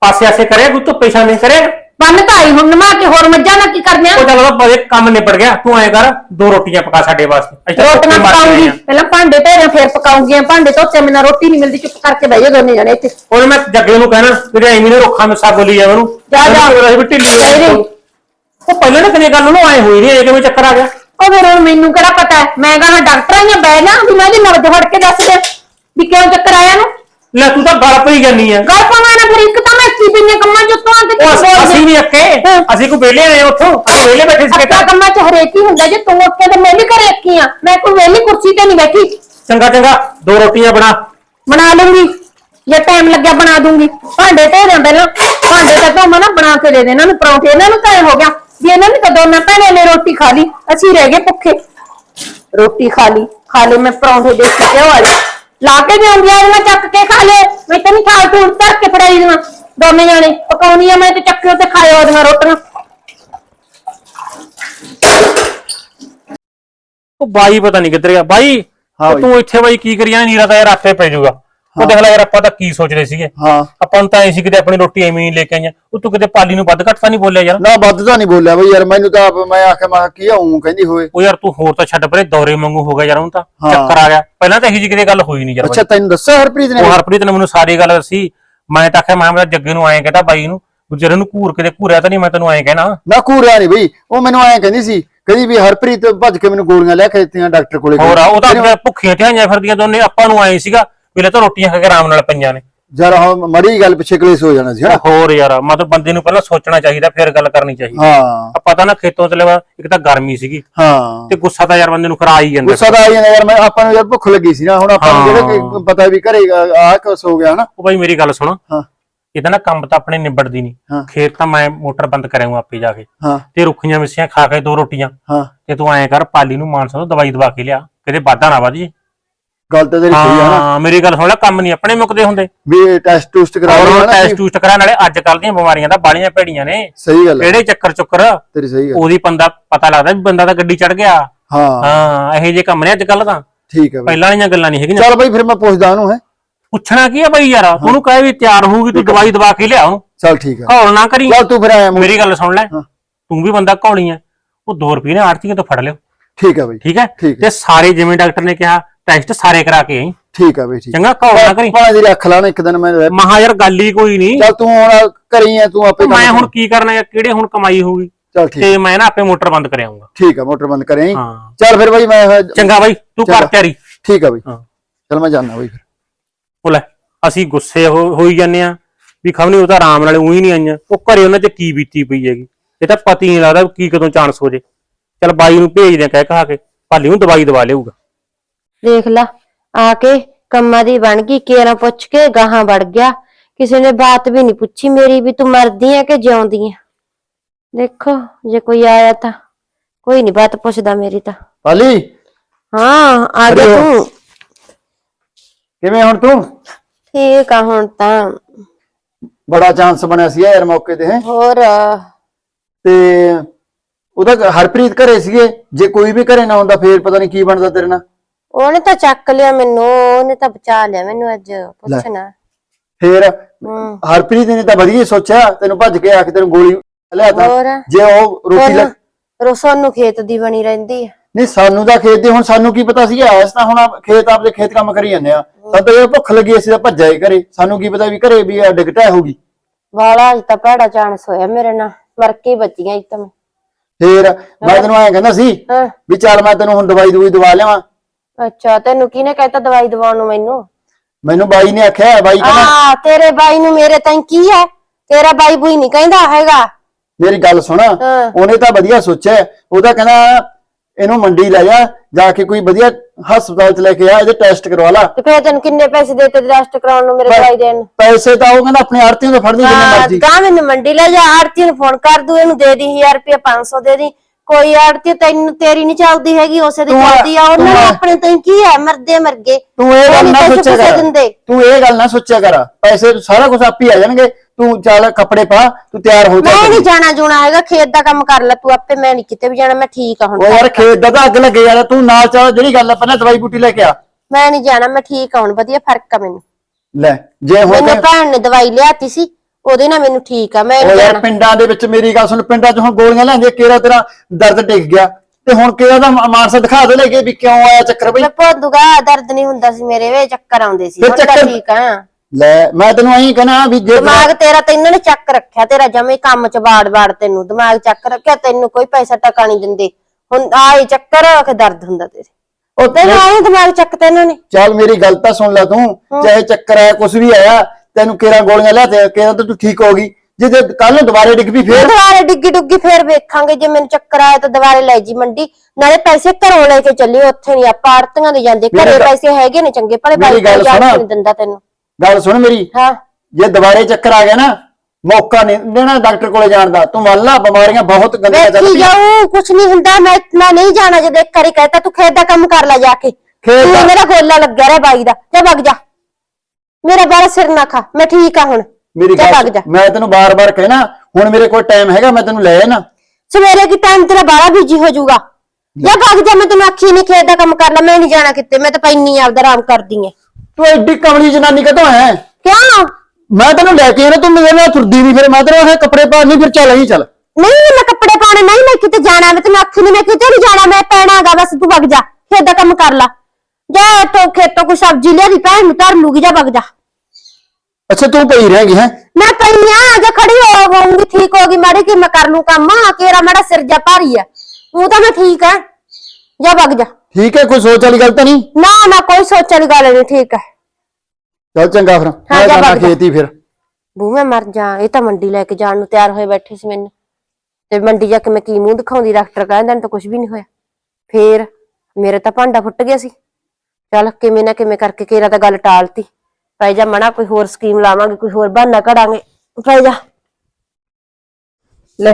Speaker 4: ਪਾਸੇ ਆਸੇ ਕਰਿਆ ਕੋਈ ਧੁੱਪੇ ਛਾਵੇਂ ਕਰਿਆ?
Speaker 1: ਬੰਨ ਆਈ ਹੁਣ ਨਮਾ ਕੇ ਹੋਰ ਮੱਝਾਂ ਨਾਲ ਕੀ ਕਰਨੇ ਆ?
Speaker 4: ਉਹ ਚੱਲ ਉਹਦਾ ਕੰਮ ਨਿਬੜ ਗਿਆ। ਤੂੰ ਐਂ ਕਰ ਦੋ ਰੋਟੀਆਂ ਪਕਾ ਸਾਡੇ ਵਾਸਤੇ। ਅਸੀਂ ਤਾਂ
Speaker 1: ਰੋਟੀਆਂ
Speaker 4: ਮਰ
Speaker 1: ਪਕਾਉਂਗੀ।
Speaker 4: ਆਂ।
Speaker 1: ਪਹਿਲਾਂ ਭਾਂਡੇ ਧੋਣੇ ਫਿਰ ਪਕਾਉਂਗੀ। ਭਾਂਡੇ ਧੋਤੇ ਮੈਨੂੰ ਰੋਟੀ ਨਹੀਂ ਮਿਲਦੀ। ਚੁੱਪ ਕਰਕੇ ਬਹਿ ਜਾ ਦੋਨੇ ਜਣੇ ਇੱਥੇ।
Speaker 4: ਉਹਨੇ ਮੈਂ ਜੱਗੇ ਨੂੰ ਕਹਿਣਾ ਤੇਰੇ ਐਵੇਂ ਨੇ ਰੋਖਾ ਮਿੱਸਾ ਬੋਲੀ ਜਾ ਉਹਨੂੰ।
Speaker 1: ਜਾ, ਜਾ।
Speaker 4: ਉਹਨੂੰ ਵੀ ਢਿੱਲੀ
Speaker 1: ਜਾ ਜੀ।
Speaker 4: ਉਹ ਪਹਿਲਾਂ ਨਾ ਕਦੇ ਗੱਲ ਉਹਨੂੰ ਆਏ ਹੋਈ ਨਹੀਂ ਇਹ ਕਿਵੇਂ ਚੱਕਰ ਆ ਗਿਆ?
Speaker 1: ਉਹ ਫਿਰ ਹੁਣ ਮੈਨੂੰ ਕਿਹੜਾ ਪਤਾ ਹੈ? ਮੈਂ ਕਹਾਂ ਡਾਕਟਰ ਆਈਆਂ ਬਹਿ ਨਾ ਵੀ ਮੈਂ ਉਹਦੀ ਨਬਜ਼ ਫੜ ਕੇ ਦੱਸ ਦੇ। ਵੀ ਕਿਉਂ ਚੱਕਰ ਆਇਆ ਨੂੰ
Speaker 4: ਲੈ ਤੂੰ ਤਾਂ ਗਲ ਪਈ ਜਾਨੀ ਆ।
Speaker 1: ਗੱਲ ਪਾਵਾਂ ਨਾ ਫਿਰ ਇੱਕ ਤਾਂ ਮੈਂ ਕੀ ਪਈਆਂ ਕੰਮਾਂ ਚੋਂ ਤੋਂ
Speaker 4: ਉਹ ਅਸੀਂ- ਅਸੀਂ ਵੀ ਅੱਕੇ। ਅਸੀਂ ਕੋਈ ਵਿਹਲੇ ਆਏ ਉੱਥੋਂ। ਅਸੀਂ ਵਿਹਲੇ ਬੈਠੇ ਸੀ
Speaker 1: ਅੱਕਾ ਕੰਮਾਂ ਚ ਹਰੇਕ ਹੀ ਹੁੰਦਾ ਜੇ ਤੂੰ ਅੱਕੇ ਤੇ ਮੈਂ ਵੀ ਘਰੇ ਅੱਕੀ ਆ। ਮੈਂ ਕੋਈ ਵੇਲੀ ਕੁਰਸੀ ਤੇ ਨਹੀਂ ਬੈਠੀ।
Speaker 4: ਚੰਗਾ ਚੰਗਾ। ਦੋ ਰੋਟੀਆਂ ਬਣਾ।
Speaker 1: ਬਣਾ ਲੂੰਗੀ। ਜੇ ਟਾਈਮ ਲੱਗਿਆ ਬਣਾ ਦੂੰਗੀ। ਭਾਂਡੇ ਧੋ ਦੇ ਪਹਿਲਾਂ। ਭਾਂਡੇ ਤਾਂ ਧੋਵਾਂ ਨਾ ਬਣਾ ਕੇ ਦੇ ਦੇ। ਇਹਨਾਂ ਨੂੰ ਪਰੌਂਠੇ। ਇਹਨਾਂ ਨੂੰ ਤਾਂ ਇਹ ਹੋ ਗਿਆ ਵੀ ਇਹਨਾਂ ਨੇ ਤਾਂ ਦੋਨਾਂ ਭੈਣਾਂ ਨੇ ਰੋਟੀ ਖਾ ਲਈ। ਅਸੀਂ ਰਹਿ ਗਏ ਭੁੱਖੇ। ਰੋਟੀ ਖਾ ਲਈ। ਖਾ ਲਈ ਮੈਂ ਪਰੌਂਠੇ ਦੇ ਕੇ ਘਿਓ ਵਾਲੇ ਲਾ ਕੇ ਵੀ ਆਉਂਦੀ ਆ ਮੈਂ ਚੱਕ ਕੇ ਖਾ ਲਏ ਮੈਂ ਤਾਂ ਨਹੀਂ ਖਾ ਤੂੰ ਧਰ ਕੇ ਫੜਾਈ ਦੇਵਾਂ ਦੋਨੇ ਜਾਣੇ। ਪਕਾਉਣੀ ਆ ਮੈਂ ਤੇ ਚੱਕਿਓ ਤੇ ਖਾਇਓ ਉਹਦੀਆਂ ਰੋਟੀਆਂ।
Speaker 4: ਉਹ ਬਾਈ ਪਤਾ ਨਹੀਂ ਕਿੱਧਰ ਗਿਆ। ਬਾਈ
Speaker 3: ਹਾਂ
Speaker 4: ਉਹ
Speaker 3: ਬਾਈ।
Speaker 4: ਤੂੰ ਇੱਥੇ ਬਾਈ ਕੀ ਕਰੀਆਂ ਨੀਰਾ ਤਾਂ ਯਾਰ ਆਪੇ ਪੈ ਜਾਊਗਾ। ਉਹ ਦੇਖ ਲੈ ਯਾਰ ਆਪਾਂ ਤਾਂ ਕੀ ਸੋਚਦੇ ਸੀਗੇ।
Speaker 3: ਹਾਂ।
Speaker 4: ਆਪਾਂ ਨੂੰ ਤਾਂ ਐ ਸੀ ਕਿਤੇ ਆਪਣੀ ਰੋਟੀ ਐਵੇਂ ਹੀ ਲੈ ਕੇ ਆਈਆਂ। ਉਹ ਤੂੰ ਕਿਤੇ ਪਾਲੀ ਨੂੰ ਵੱਧ ਘੱਟ ਤਾਂ ਨਹੀਂ ਬੋਲਿਆ ਯਾਰ?
Speaker 3: ਨਾ ਵੱਧ ਤਾਂ ਨਹੀਂ ਬੋਲਿਆ ਬਈ ਯਾਰ ਮੈਨੂੰ ਤਾਂ ਆਪ- ਮੈਂ ਆਖਿਆ ਮੈਂ ਕੀ ਆਉਂ ਕਹਿੰਦੀ ਹੋਏ।
Speaker 4: ਉਹ ਯਾਰ ਤੂੰ ਹੋਰ ਤਾਂ ਛੱਡ ਪਰੇ ਦੌਰੇ ਵਾਂਗੂ ਹੋ ਗਿਆ ਯਾਰ ਹੁਣ ਤਾਂ। ਚੱਕਰ ਆ ਗਿਆ। ਪਹਿਲਾਂ ਤਾਂ ਇਹੀ ਜੀ ਕਿਤੇ ਗੱਲ ਹੋਈ ਨਹੀਂ ਯਾਰ
Speaker 3: ਅੱਛਾ ਤੈਨੂੰ ਦੱਸਿਆ ਹਰਪ੍ਰੀਤ ਨੇ?
Speaker 4: ਉਹ ਹਰਪ੍ਰੀਤ ਨੇ ਮੈਨੂੰ ਸਾਰੀ ਗੱਲ ਦੱਸੀ। ਮੈਂ ਤਾਂ ਆਖਿਆ ਮੈਂ ਮੈਂ ਜੱਗੇ ਨੂੰ ਐਂ ਕਹਿੰਦਾ ਬਾਈ ਨੂੰ ਗੁਜਰੇ ਨੂੰ ਘੂਰ ਕੇ ਤੇ ਘੂਰਿਆ ਤਾਂ ਨਹੀਂ ਮੈਂ ਤੈਨੂੰ ਐਂ ਕਹਿਣਾ।
Speaker 3: ਨਾ ਕੂਰਿਆ ਨਹੀਂ ਬਈ। ਉਹ ਮੈਨੂੰ ਐਂ ਕਹਿੰਦੀ ਸੀ ਕਹਿੰਦੀ ਵੀ ਹਰਪ੍ਰੀਤ ਭੱਜ ਕੇ ਮੈਨੂੰ ਗੋਲੀਆਂ ਲੈ ਕੇ ਦਿੱਤੀਆਂ ਡਾਕਟਰ ਕੋਲੇ।
Speaker 4: ਹੋਰ ਉਹ ਤਾਂ ਭੁੱਖੀਆਂ ਧਿਆਈਆਂ ਫਿਰਦੀਆਂ ਦੋਨੇ ਆਪਾਂ ਨੂੰ ਐਂ ਸੀਗਾ ਵੀ ਲੈ ਤਾਂ ਰੋਟੀਆਂ ਖਾ ਕੇ ਆਰਾਮ ਨਾਲ ਪਈਆਂ ਨੇ।
Speaker 3: ਜਰਾ ਹੁਣ ਮੜੀ ਗੱਲ ਪਿੱਛੇ ਕਲੇਸ਼ ਹੋ ਜਾਣਾ ਸੀ ਹਨਾ
Speaker 4: ਹੋਰ ਯਾਰ ਮਤਲਬ ਬੰਦੇ ਨੂੰ ਪਹਿਲਾਂ ਸੋਚਣਾ ਚਾਹੀਦਾ ਫਿਰ ਗੱਲ ਕਰਨੀ ਚਾਹੀਦੀ।
Speaker 3: ਹਾਂ।
Speaker 4: ਆਪਾਂ ਤਾਂ ਨਾ ਖੇਤੋਂ ਚਲੇ ਵਾ ਇੱਕ ਤਾਂ ਗਰਮੀ ਸੀਗੀ
Speaker 3: ਹਾਂ।
Speaker 4: ਤੇ ਗੁੱਸਾ ਤਾਂ ਯਾਰ ਬੰਦੇ ਨੂੰ ਖਰਾ ਹੀ ਜਾਂਦਾ।
Speaker 3: ਗੁੱਸਾ ਤਾਂ ਆ ਜਾਂਦਾ ਯਾਰ ਮੈਂ ਆਪਾਂ ਨੂੰ ਯਾਰ ਭੁੱਖ ਲੱਗੀ ਸੀ ਨਾ ਹੁਣ ਆਪਾਂ ਨੂੰ। ਜਿਹੜਾ ਕਿ ਪਤਾ ਵੀ ਘਰੇ ਆ ਕੁਛ ਹੋ ਗਿਆ ਹਨਾ
Speaker 4: ਉਹ ਬਾਈ ਮੇਰੀ ਗੱਲ ਸੁਣ।
Speaker 3: ਹਾਂ।
Speaker 4: ਇਹਦਾ ਨਾ ਕੰਮ ਤਾਂ ਆਪਣੇ ਨਿਬੜਦੀ ਨਹੀਂ। ਖੇਤ ਤਾਂ ਮੈਂ ਮੋਟਰ ਬੰਦ ਕਰਾਂਗਾ ਆਪੇ ਜਾ ਕੇ।
Speaker 3: ਹਾਂ।
Speaker 4: ਤੇ ਰੁੱਖੀਆਂ ਮਿੱਸੀਆਂ ਖਾ ਕੇ ਦੋ ਰੋਟੀਆਂ।
Speaker 3: ਹਾਂ।
Speaker 4: ਤੇ ਤੂੰ ਐਂ ਕਰ ਪਾਲੀ ਨੂੰ ਮਾਨਸਾ ਤੋਂ ਦਵਾਈ ਦਵਾ ਕੇ ਲਿਆ। ਕਿਤੇ ਵਾਧਾ ਨਾ ਵਧ ਜੀ।
Speaker 3: ਗੱਲ ਤਾਂ ਤੇਰੀ ਸਹੀ ਆ ਨਾ।
Speaker 4: ਹਾਂ ਮੇਰੀ ਗੱਲ ਸੁਣ ਲੈ ਕੰਮ ਨਹੀਂ ਆਪਣੇ ਮੁੱਕਦੇ ਹੁੰਦੇ।
Speaker 3: ਵੀ ਟੈਸਟ ਟੂਸਟ ਕਰਾ
Speaker 4: ਔਰ
Speaker 3: ਨਾ
Speaker 4: ਟੈਸਟ ਟੂਸਟ ਕਰਾਂ ਨਾਲੇ ਅੱਜ ਕੱਲ ਦੀਆਂ ਬਿਮਾਰੀਆਂ ਤਾਂ ਬਾਲੀਆਂ ਭੈੜੀਆਂ ਨੇ।
Speaker 3: ਸਹੀ ਗੱਲ ਆ,
Speaker 4: ਕਿਹੜੇ ਚੱਕਰ ਚੁੱਕਰ?
Speaker 3: ਤੇਰੀ ਸਹੀ ਗੱਲ
Speaker 4: ਉਹਦੀ ਬੰਦਾ ਪਤਾ ਲੱਗਦਾ ਵੀ ਬੰਦਾ ਤਾਂ ਗੱਡੀ ਚੜ ਗਿਆ।
Speaker 3: ਹਾਂ।
Speaker 4: ਹਾਂ ਇਹੋ ਜਿਹੇ ਕੰਮ ਨੇ ਅੱਜ ਕੱਲ ਤਾਂ।
Speaker 3: ਠੀਕ ਹੈ ਬਈ।
Speaker 4: ਪਹਿਲਾਂ ਵਾਲੀਆਂ ਗੱਲਾਂ ਨਹੀਂ ਹੈਗੀਆਂ।
Speaker 3: ਚੱਲ ਬਈ ਫਿਰ ਮੈਂ ਪੁੱਛਦਾ ਉਹਨੂੰ ਹੈ।
Speaker 4: ਪੁੱਛਣਾ ਕੀ ਆ ਬਈ ਯਾਰ? ਉਹਨੂੰ ਕਹੇ ਵੀ ਤਿਆਰ ਹੋਊਗੀ ਤੂੰ ਦਵਾਈ ਦਵਾ ਕੇ ਲਿਆ ਉਹਨੂੰ
Speaker 3: ਚੱਲ ਠੀਕ ਹੈ
Speaker 4: ਘੌਲ ਨਾ ਕਰੀ।
Speaker 3: ਚੱਲ ਤੂੰ ਫਿਰ ਆਇਆ
Speaker 4: ਮੇਰੀ ਗੱਲ ਸੁਣ ਲੈ।
Speaker 3: ਹਾਂ।
Speaker 4: ਤੂੰ ਵੀ ਬੰਦਾ ਘੌਲੀ ਆ ਉਹ 2 ਰੁਪਏ ਨੇ ਆੜਤੀਆਂ ਤੋਂ ਫੜ ਲਿਓ।
Speaker 3: ਠੀਕ ਹੈ ਬਈ।
Speaker 4: ਠੀਕ ਹੈ?
Speaker 3: ਠੀਕ ਹੈ।
Speaker 4: ਤੇ ਸਾਰੇ ਜਿਵੇਂ ਡਾਕਟਰ ਨੇ ਕਿਹਾ ਟੈਸਟ ਸਾਰੇ ਕਰਾ ਕੇ ਆਈ।
Speaker 3: ਠੀਕ ਹੈ ਬਈ ਠੀਕ।
Speaker 4: ਚੰਗਾ ਘੌਲ ਨਾ ਕਰੀ।
Speaker 3: ਦੀ ਰੱਖ ਲੈਣਾ ਇੱਕ ਦਿਨ ਮੈਂ।
Speaker 4: ਮਹਾ ਯਾਰ ਗੱਲ ਹੀ ਕੋਈ ਨਹੀਂ।
Speaker 3: ਚੱਲ ਤੂੰ ਹੁਣ ਕਰੀ ਆ ਤੂੰ ਆਪੇ
Speaker 4: ਮੈਂ ਹੁਣ। ਕੀ ਕਰਨਾ ਕਿਹੜੇ ਹੁਣ ਕਮਾਈ ਹੋਊਗੀ?
Speaker 3: ਚੱਲ ਠੀਕ।
Speaker 4: ਤੇ ਮੈਂ ਨਾ ਆਪੇ ਮੋਟਰ ਬੰਦ ਕਰ ਆਉਂਗਾ
Speaker 3: ਠੀਕ ਹੈ ਮੋਟਰ ਬੰਦ ਕਰੇ
Speaker 4: ਹਾਂ।
Speaker 3: ਚੱਲ ਫਿਰ ਬਈ ਮੈਂ
Speaker 4: ਚੰਗਾ ਬਾਈ ਤੂੰ ਕਰ। ਤਿਆਰੀ।
Speaker 3: ਠੀਕ ਹੈ ਬਈ।
Speaker 4: ਹਾਂ।
Speaker 3: ਚੱਲ ਮੈਂ ਜਾਣਾ ਬਈ ਫਿਰ।
Speaker 4: ਉਹ ਲੈ ਅਸੀਂ ਗੁੱਸੇ ਹੋਈ ਜਾਂਦੇ ਆ ਵੀ ਖਮਣੀ ਉਹ ਤਾਂ ਆਰਾਮ ਨਾਲ ਉਹੀ ਨਹੀਂ ਆਈਆਂ। ਉਹ ਘਰੇ ਉਹਨਾਂ 'ਚ ਕੀ ਬੀਤੀ ਪਈ ਹੈਗੀ? ਇਹ ਤਾਂ ਪਤੀ ਨਹੀਂ ਲੱਗਦਾ ਕੀ ਕਦੋਂ ਚਾਂਸ ਹੋ ਜੇ। ਚਲ ਬਾਈ ਨੂੰ ਭੇਜਦੇ ਆ ਕਹਿ ਕਹਾ ਕੇ ਭਾਲੀ ਨੂੰ ਦਵਾਈ ਦਵਾ ਲਿਆਊਗਾ।
Speaker 2: ਦੇਖ ਲਾ ਆ ਕੇ ਕੰਮਾਂ ਦੀ ਬਣ ਗਈ ਕੇਰਾਂ ਪੁੱਛ ਕੇ ਗਾਹਾਂ ਵੜ ਗਿਆ। ਕਿਸੇ ਨੇ ਬਾਤ ਵੀ ਨਹੀਂ ਪੁੱਛੀ ਮੇਰੀ ਵੀ ਤੂੰ ਮਰਦੀ ਆ ਕਿ ਜਿਉਂਦੀ ਆ ਦੇਖੋ ਜੇ ਕੋਈ ਆਇਆ ਤਾਂ ਕੋਈ ਨਹੀਂ ਬਾਤ ਪੁੱਛਦਾ ਮੇਰੀ ਤਾਂ।
Speaker 3: ਪਾਲੀ?
Speaker 2: ਹਾਂ ਆ ਗਿਆ
Speaker 3: ਅਰੇ
Speaker 2: ਤੂੰ।
Speaker 3: ਕਿਵੇਂ ਹੁਣ ਤੂੰ?
Speaker 2: ਠੀਕ ਆ ਹੁਣ ਤਾਂ।
Speaker 3: ਬੜਾ ਚਾਂਸ ਬਣਿਆ ਸੀ ਯਾਰ ਮੌਕੇ ਤੇ ਹੈ?
Speaker 2: ਹੋਰ?
Speaker 3: ਤੇ ਉਹਦਾ ਹਰਪ੍ਰੀਤ ਘਰੇ ਸੀਗੇ? ਜੇ ਕੋਈ ਵੀ ਘਰੇ ਨਾ ਹੁੰਦਾ ਫੇਰ ਪਤਾ ਨਹੀਂ ਕੀ ਬਣਦਾ ਤੇਰੇ ਨਾਲ।
Speaker 2: ਉਹਨੇ ਤਾਂ ਚੱਕ ਲਿਆ ਮੈਨੂੰ ਉਹਨੇ ਤਾਂ ਬਚਾ ਲਿਆ ਮੈਨੂੰ ਅੱਜ ਪੁੱਛਣਾ।
Speaker 3: ਫੇਰ ਹਰਪ੍ਰੀਤ ਨੇ ਤਾਂ ਵਧੀਆ ਹੀ ਸੋਚਿਆ ਤੈਨੂੰ ਭੱਜ ਕੇ ਆ ਕੇ ਤੈਨੂੰ ਗੋਲੀ ਲਿਆ ਤਾ
Speaker 2: ਹੋਰ?
Speaker 3: ਜੇ ਉਹ ਰੋਟੀ ਲੈ
Speaker 2: ਰੋਸਨ ਨੂੰ ਖੇਤ ਦੀ ਬਣੀ ਰਹਿੰਦੀ ਆ।
Speaker 3: ਨਹੀਂ ਸਾਨੂੰ ਤਾਂ ਖੇਤ ਦੇ ਹੁਣ ਸਾਨੂੰ ਕੀ ਪਤਾ ਸੀ ਐਸ ਤਾਂ ਹੁਣ ਆਪ- ਖੇਤ ਆਪਦੇ ਖੇਤ ਕੰਮ ਕਰੀ ਜਾਂਦੇ ਆ। ਸਾਨੂੰ ਤਾਂ ਇਹ ਭੁੱਖ ਲੱਗੀ ਅਸੀਂ ਤਾਂ ਭੱਜਾ ਹੀ ਘਰੇ। ਸਾਨੂੰ ਕੀ ਪਤਾ ਵੀ ਘਰੇ ਵੀ ਆ ਡਿਗਟਾ ਹੋਊਗੀ
Speaker 2: ਵਾਲਾ ਅੱਜ ਤਾਂ ਭੈੜਾ ਚਾਂਸ ਹੋਇਆ ਮੇਰੇ ਨਾਲ ਮਰ ਕੇ ਬਚੀਆਂ ਇੱਕ ਤਾਂ ਮੈਂ।
Speaker 3: ਫੇਰ ਮੈਂ ਤੈਨੂੰ ਐਂ ਕਹਿੰਦਾ ਸੀ
Speaker 2: ਹਾਂ।
Speaker 3: ਵੀ ਚੱਲ ਮੈਂ ਤੈਨੂੰ ਹੁਣ ਦਵਾਈ ਦਵਾਈ ਦਵਾ ਲਿਆਵਾਂ।
Speaker 2: ਅੱਛਾ ਤੈਨੂੰ ਕਿਹਨੇ ਕਹਿਤਾ ਦਵਾਈ ਦਵਾਉਣ ਨੂੰ ਮੈਨੂੰ?
Speaker 3: ਮੈਨੂੰ ਬਾਈ ਨੇ ਆਖਿਆ ਬਾਈ ਕਹਿੰਦਾ
Speaker 2: ਆ ਤੇਰੇ ਬਾਈ ਨੂੰ ਮੇਰੇ ਤਾਂ ਕੀ ਹੈ? ਤੇਰਾ ਬਾਈ ਬੁਈ ਨਹੀਂ ਕਹਿੰਦਾ ਹੈਗਾ।
Speaker 3: ਮੇਰੀ ਗੱਲ ਸੁਣ
Speaker 2: ਹਾਂ।
Speaker 3: ਉਹਨੇ ਤਾਂ ਵਧੀਆ ਸੋਚਿਆ ਉਹ ਤਾਂ ਕਹਿੰਦਾ ਇਹਨੂੰ ਮੰਡੀ ਲੈ ਜਾ ਜਾ ਕੇ ਕੋਈ ਵਧੀਆ ਹਸਪਤਾਲ ਚ ਲੈ ਕੇ ਆ ਇਹਦੇ ਟੈਸਟ ਕਰਵਾ ਲਾ।
Speaker 2: ਤੇ ਫੇਰ ਤੈਨੂੰ ਕਿੰਨੇ ਪੈਸੇ ਦੇਤੇ ਰੈਸਟ ਕਰਾਉਣ ਨੂੰ ਮੇਰੇ ਦਵਾਈ ਦੇਣ? ਨੂੰ?
Speaker 3: ਪੈਸੇ ਤਾਂ ਉਹ ਕਹਿੰਦਾ ਆਪਣੇ ਆਰਤੀਆਂ ਤੋਂ ਫੜਨੀ ਜਿੰਨੇ
Speaker 2: ਹਾਂ
Speaker 3: ਮਰਜ਼ੀ।
Speaker 2: ਗਾ ਮੈਨੂੰ ਮੰਡੀ ਲੈ ਜਾ ਆੜਤੀ ਨੂੰ ਫੋਨ ਕਰ ਦੂ ਇਹਨੂੰ ਦੇ ਦੀ 1000 ਰੁਪਏ 500 ਦੇ ਦੀ। ਕੋਈ ਆੜਤੀ ਤੈਨੂੰ ਤੇਰੀ ਨਹੀਂ ਚੱਲਦੀ ਹੈਗੀ ਉਸੇ ਦੀ
Speaker 3: ਤੂੰ
Speaker 2: ਚੱਲਦੀ ਆ। ਉਹਨਾਂ ਨੂੰ ਆਪਣੇ ਤੋਂ ਕੀ ਹੈ? ਮਰਦੇ ਮਰਗੇ।
Speaker 3: ਤੂੰ ਇਹ ਗੱਲ ਨਾ ਸੋਚਿਆ ਕਰ।
Speaker 2: ਦਿੰਦੇ।
Speaker 3: ਤੂੰ ਇਹ ਗੱਲ ਨਾ ਸੋਚਿਆ ਕਰ। ਪੈਸੇ ਸਾਰਾ ਕੁਝ ਆਪ ਹੀ ਆ ਜਾਣਗੇ। ਤੂੰ ਚੱਲ ਕੱਪੜੇ ਪਾ ਤੂੰ ਤਿਆਰ ਹੋ ਜਾ
Speaker 2: ਮੈਂ ਨਹੀਂ ਜਾਣਾ ਜੂਣਾ ਹੈਗਾ ਖੇਤ ਦਾ ਕੰਮ ਕਰ ਲੈ ਤੂੰ ਆਪੇ ਮੈਂ ਨਹੀਂ ਕਿਤੇ ਵੀ ਜਾਣਾ ਮੈਂ ਠੀਕ ਆ ਹੁਣ
Speaker 3: ਉਹ ਯਾਰ ਖੇਤ ਦਾ ਤਾਂ ਅੱਗ ਲੱਗੇ ਯਾਰ ਤੂੰ ਨਾਲ ਚੱਲ ਜਿਹੜੀ ਗੱਲ ਆ ਪਹਿਲਾਂ ਦਵਾਈ ਬੂਟੀ ਲੈ ਕੇ ਆ।
Speaker 2: ਮੈਂ ਨਹੀਂ ਜਾਣਾ ਮੈਂ ਠੀਕ ਆ ਹੁਣ ਵਧੀਆ ਫ਼ਰਕ ਆ ਮੈਨੂੰ।
Speaker 3: ਲੈ ਜੇ ਹੁਣ
Speaker 2: ਮੈਨੂੰ
Speaker 3: ਤੇ-
Speaker 2: ਭੈਣ ਨੇ ਦਵਾਈ ਲਿਆਤੀ ਸੀ ਉਹਦੇ ਨਾਲ ਮੈਨੂੰ ਠੀਕ ਆ ਮੈਂ
Speaker 3: ਉਹ ਯਾਰ ਪਿੰਡਾਂ ਦੇ ਵਿੱਚ ਮੇਰੀ ਗੱਲ ਸੁਣ ਪਿੰਡਾਂ 'ਚ ਹੁਣ ਗੋਲੀਆਂ ਲੈਂਦੇ ਕਿਹੜਾ ਤੇਰਾ ਦਰਦ ਟਿਕ ਗਿਆ? ਤੇ ਹੁਣ ਕਿਹੜਾ ਦਾ ਮਾਨਸਾ ਦਿਖਾ ਦੇ ਲੈ ਕੇ ਵੀ ਕਿਉਂ ਆਇਆ ਚੱਕਰ ਬਈ?
Speaker 2: ਮੈਂ ਪੋਦੂਗਾ ਦਰਦ ਨਹੀਂ ਹੁੰਦਾ ਸੀ ਮੇਰੇ ਵੇ ਚੱਕਰ ਆਉਂਦੇ ਸੀ। ਹੁਣ ਤਾਂ ਠੀਕ ਆ।
Speaker 3: ਲੈ ਮੈਂ ਤੈਨੂੰ ਐਂ ਕਹਿਣਾ ਵੀ ਜੇ
Speaker 2: ਦਿਮਾਗ ਤੇਰਾ ਤਾਂ ਇਹਨਾਂ ਨੇ ਚੱਕ ਰੱਖਿਆ ਤੇਰਾ ਜਮੇ ਕੰਮ ਚ ਬਾੜ ਬਾੜ ਤੈਨੂੰ ਦਿਮਾਗ ਚੱਕ ਰੱਖਿਆ ਤੈਨੂੰ ਕੋਈ ਪੈਸਾ ਟਕਾ ਨਹੀਂ ਦਿੰਦੇ। ਹੁਣ ਆਏ ਚੱਕਰ ਆ ਕੇ ਦਰਦ ਹੁੰਦਾ ਤੇਰੇ।
Speaker 3: ਉਹ
Speaker 2: ਤੈਨੂੰ ਆਏ ਦਿਮਾਗ ਚੱਕ ਤੇ ਇਹਨਾਂ ਨੇ।
Speaker 3: ਚੱਲ ਮੇਰੀ ਗੱਲ ਤਾਂ ਸੁਣ ਲੈ ਤੂੰ ਚਾਹੇ ਚੱਕਰ ਆਇਆ ਕੁਝ ਵੀ ਆਇਆ ਤੈਨੂੰ ਕਿਹੜਾ ਗੋਲੀਆਂ ਲੈ ਤੇ ਕਿਹੜਾ ਤਾਂ ਤੂੰ ਠੀਕ ਹੋਗੀ ਜੇ ਕੱਲ ਨੂੰ ਦੁਬਾਰੇ ਡਿੱਗ ਵੀ ਫੇਰ?
Speaker 2: ਦੁਬਾਰੇ ਡਿੱਗੀ ਡੁੱਗੀ ਫੇਰ ਵੇਖਾਂਗੇ ਜੇ ਮੈਨੂੰ ਚੱਕਰ ਆਇਆ ਤਾਂ ਦੁਬਾਰੇ ਲੈ ਜੀ ਮੰਡੀ। ਨਾਲੇ ਪੈਸੇ ਘਰੋਂ ਲੈ ਕੇ ਚੱਲੀ ਉੱਥੇ ਨਹੀਂ ਆਪਾਂ ਆੜਤੀਆਂ ਦੇ ਜਾਂਦੇ। ਘਰੇ ਪੈਸੇ ਹੈਗੇ ਨੇ ਚੰਗੇ ਭਲੇ ਜਾ
Speaker 3: ਸੁਣ।
Speaker 2: ਨਹੀਂ ਦਿੰਦਾ ਤੈਨੂੰ।
Speaker 3: ਗੱਲ ਸੁਣ ਮੇਰੀ।
Speaker 2: ਹਾਂ।
Speaker 3: ਜੇ ਦੁਬਾਰੇ ਚੱਕਰ ਆ ਗਿਆ ਨਾ ਮੌਕਾ ਨਹੀਂ ਦੇਣਾ ਡਾਕਟਰ ਕੋਲੇ ਜਾਣ ਦਾ। ਤੂੰ ਮੰਨ ਲਾ ਬਿਮਾਰੀਆਂ ਬਹੁਤ ਗੰਦੀਆਂ ਚੱਲ
Speaker 2: ਵੇਖੀ
Speaker 3: ਪਈਆਂ
Speaker 2: ਜਾਊ ਕੁਛ ਨਹੀਂ ਹੁੰਦਾ ਮੈਂ ਮੈਂ ਨਹੀਂ ਜਾਣਾ ਜੇ ਦੇਖ ਕਰੀ ਕਹਤਾ ਤੂੰ ਖੇਤ ਦਾ ਕੰਮ ਕਰ ਲੈ ਜਾ ਕੇ।
Speaker 3: ਖੇਤ
Speaker 2: ਮੇਰਾ ਗੋਲਾ ਲੱਗਿਆ ਰਿਹਾ ਬਾਈ ਦਾ। ਜਾ ਵਗ ਜਾ। ਮੇਰਾ ਬਾਲ ਸਿਰ ਨਾ ਖਾ ਮੈਂ ਠੀਕ ਆ ਹੁਣ।
Speaker 3: ਮੇਰੀ
Speaker 2: ਜਾ
Speaker 3: ਗੱਲ
Speaker 2: ਜਾ।
Speaker 3: ਮੈਂ ਤੈਨੂੰ ਬਾਰ-ਬਾਰ ਕਹਿਣਾ ਹੁਣ ਮੇਰੇ ਕੋਲ ਟਾਈਮ ਹੈਗਾ ਮੈਂ ਤੈਨੂੰ ਲੈ ਜਾਣਾ
Speaker 2: ਸਵੇਰੇ ਕੀ ਟਾਈਮ ਤੇਰਾ ਬਾਲਾ ਬਿਜ਼ੀ ਹੋ ਜਾਊਗਾ? ਜਾ ਵਗ ਜਾ ਮੈਂ ਤੈਨੂੰ ਆਖੀ ਨਹੀਂ ਖੇਤ ਦਾ ਕੰਮ ਕਰ ਲੈ ਮੈਂ ਨਹੀਂ ਜਾਣਾ ਕਿਤੇ ਮੈਂ ਤਾਂ ਪੈਣੀ ਆਪਦਾ ਆਰਾਮ ਕਰਦੀ ਐ
Speaker 3: ਤੂੰ ਐਡੀ ਕਮਲੀ ਜਨਾਨੀ ਕਦੋਂ ਹੈ?
Speaker 2: ਕਿਉਂ?
Speaker 3: ਮੈਂ ਤੈਨੂੰ ਲੈ ਕੇ ਆਣਾ ਤੂੰ ਮੇਰੇ ਨਾਲ ਤੁਰਦੀ ਨਹੀਂ ਫਿਰ ਮੈਂ ਤੇਰੇ ਇਹ ਕੱਪੜੇ ਪਾ ਨਹੀਂ ਫਿਰ ਚੱਲ ਆਈ ਚੱਲ।
Speaker 2: ਨਹੀਂ ਮੈਂ ਕੱਪੜੇ ਪਾਣੇ ਨਹੀਂ ਮੈਂ ਕਿਤੇ ਜਾਣਾ ਮੈਂ ਤੈਨੂੰ ਆਖੀ ਨਹੀਂ ਮੈਂ ਕਿਤੇ ਨਹੀਂ ਜਾਣਾ ਮੈਂ ਪੈਣਾਗਾ ਬਸ ਤੂੰ ਵਗ ਜਾ ਖੇਤ ਦਾ ਕੰਮ ਕਰ ਲੈ। ਜਾ ਤੋ ਖੇਤੋਂ ਕੋਈ ਸਬਜ਼ੀ ਲਿਆ ਦੀ ਭੈਣ ਨੂੰ ਧਰ ਲੂਗੀ ਜਾ ਵਗ ਜਾ।
Speaker 3: ਅੱਛਾ ਤੂੰ ਪਈ ਰਹੇਂਗੀ ਹੈ?
Speaker 2: ਮੈਂ ਪਈਆਂ ਜੇ ਖੜੀ ਹੋ ਹੋਊਂਗੀ ਠੀਕ ਹੋਗੀ ਮਾੜੀ ਕਿ ਮੈਂ ਕਰ ਲੂ ਕੰਮ। ਕੇਰਾ ਮਾੜਾ ਸਿਰ ਜਾ ਭਾਰੀ ਆ। ਉਹ ਤਾਂ ਮੈਂ ਠੀਕ ਆ। ਜਾ ਵਗ ਜਾ।
Speaker 3: ਠੀਕ ਹੈ ਕੋਈ ਸੋਚ ਵਾਲੀ ਗੱਲ ਤਾਂ ਨਹੀਂ?
Speaker 2: ਨਾ ਨਾ ਕੋਈ ਸੋਚਣ ਵਾਲੀ ਗੱਲ ਨਹੀਂ ਠੀਕ ਹੈ
Speaker 3: ਚੱਲ ਚੰਗਾ ਫਿਰ ਮੈਂ
Speaker 2: ਜਾ
Speaker 3: ਜਾਣਾ
Speaker 2: ਜਾ।
Speaker 3: ਖੇਤੀ ਫਿਰ।
Speaker 2: ਬੂ ਮੈਂ ਮਰ ਜਾ ਇਹ ਤਾਂ ਮੰਡੀ ਲੈ ਕੇ ਜਾਣ ਨੂੰ ਤਿਆਰ ਹੋਏ ਬੈਠੇ ਸੀ ਮੈਨੂੰ। ਤੇ ਮੰਡੀ ਜਾ ਕੇ ਮੈਂ ਕੀ ਮੂੰਹ ਦਿਖਾਉਂਦੀ ਡਾਕਟਰ ਕਹਿੰਦਾ ਤਾਂ ਕੁਝ ਵੀ ਨਹੀਂ ਹੋਇਆ। ਫੇਰ ਮੇਰੇ ਤਾਂ ਭਾਂਡਾ ਫੁੱਟ ਗਿਆ ਸੀ। ਚੱਲ ਕਿਵੇਂ ਨਾ ਕਿਵੇਂ ਕਰਕੇ ਕੇਰਾ ਤਾਂ ਗੱਲ ਟਾਲਤੀ। ਪੈ ਜਾ ਮਣਾ ਕੋਈ ਹੋਰ ਸਕੀਮ ਲਾਵਾਂਗੇ, ਕੋਈ ਹੋਰ ਬਹਾਨਾ ਕਢਾਂਗੇ ਪੈ ਜਾ।
Speaker 1: ਲੈ,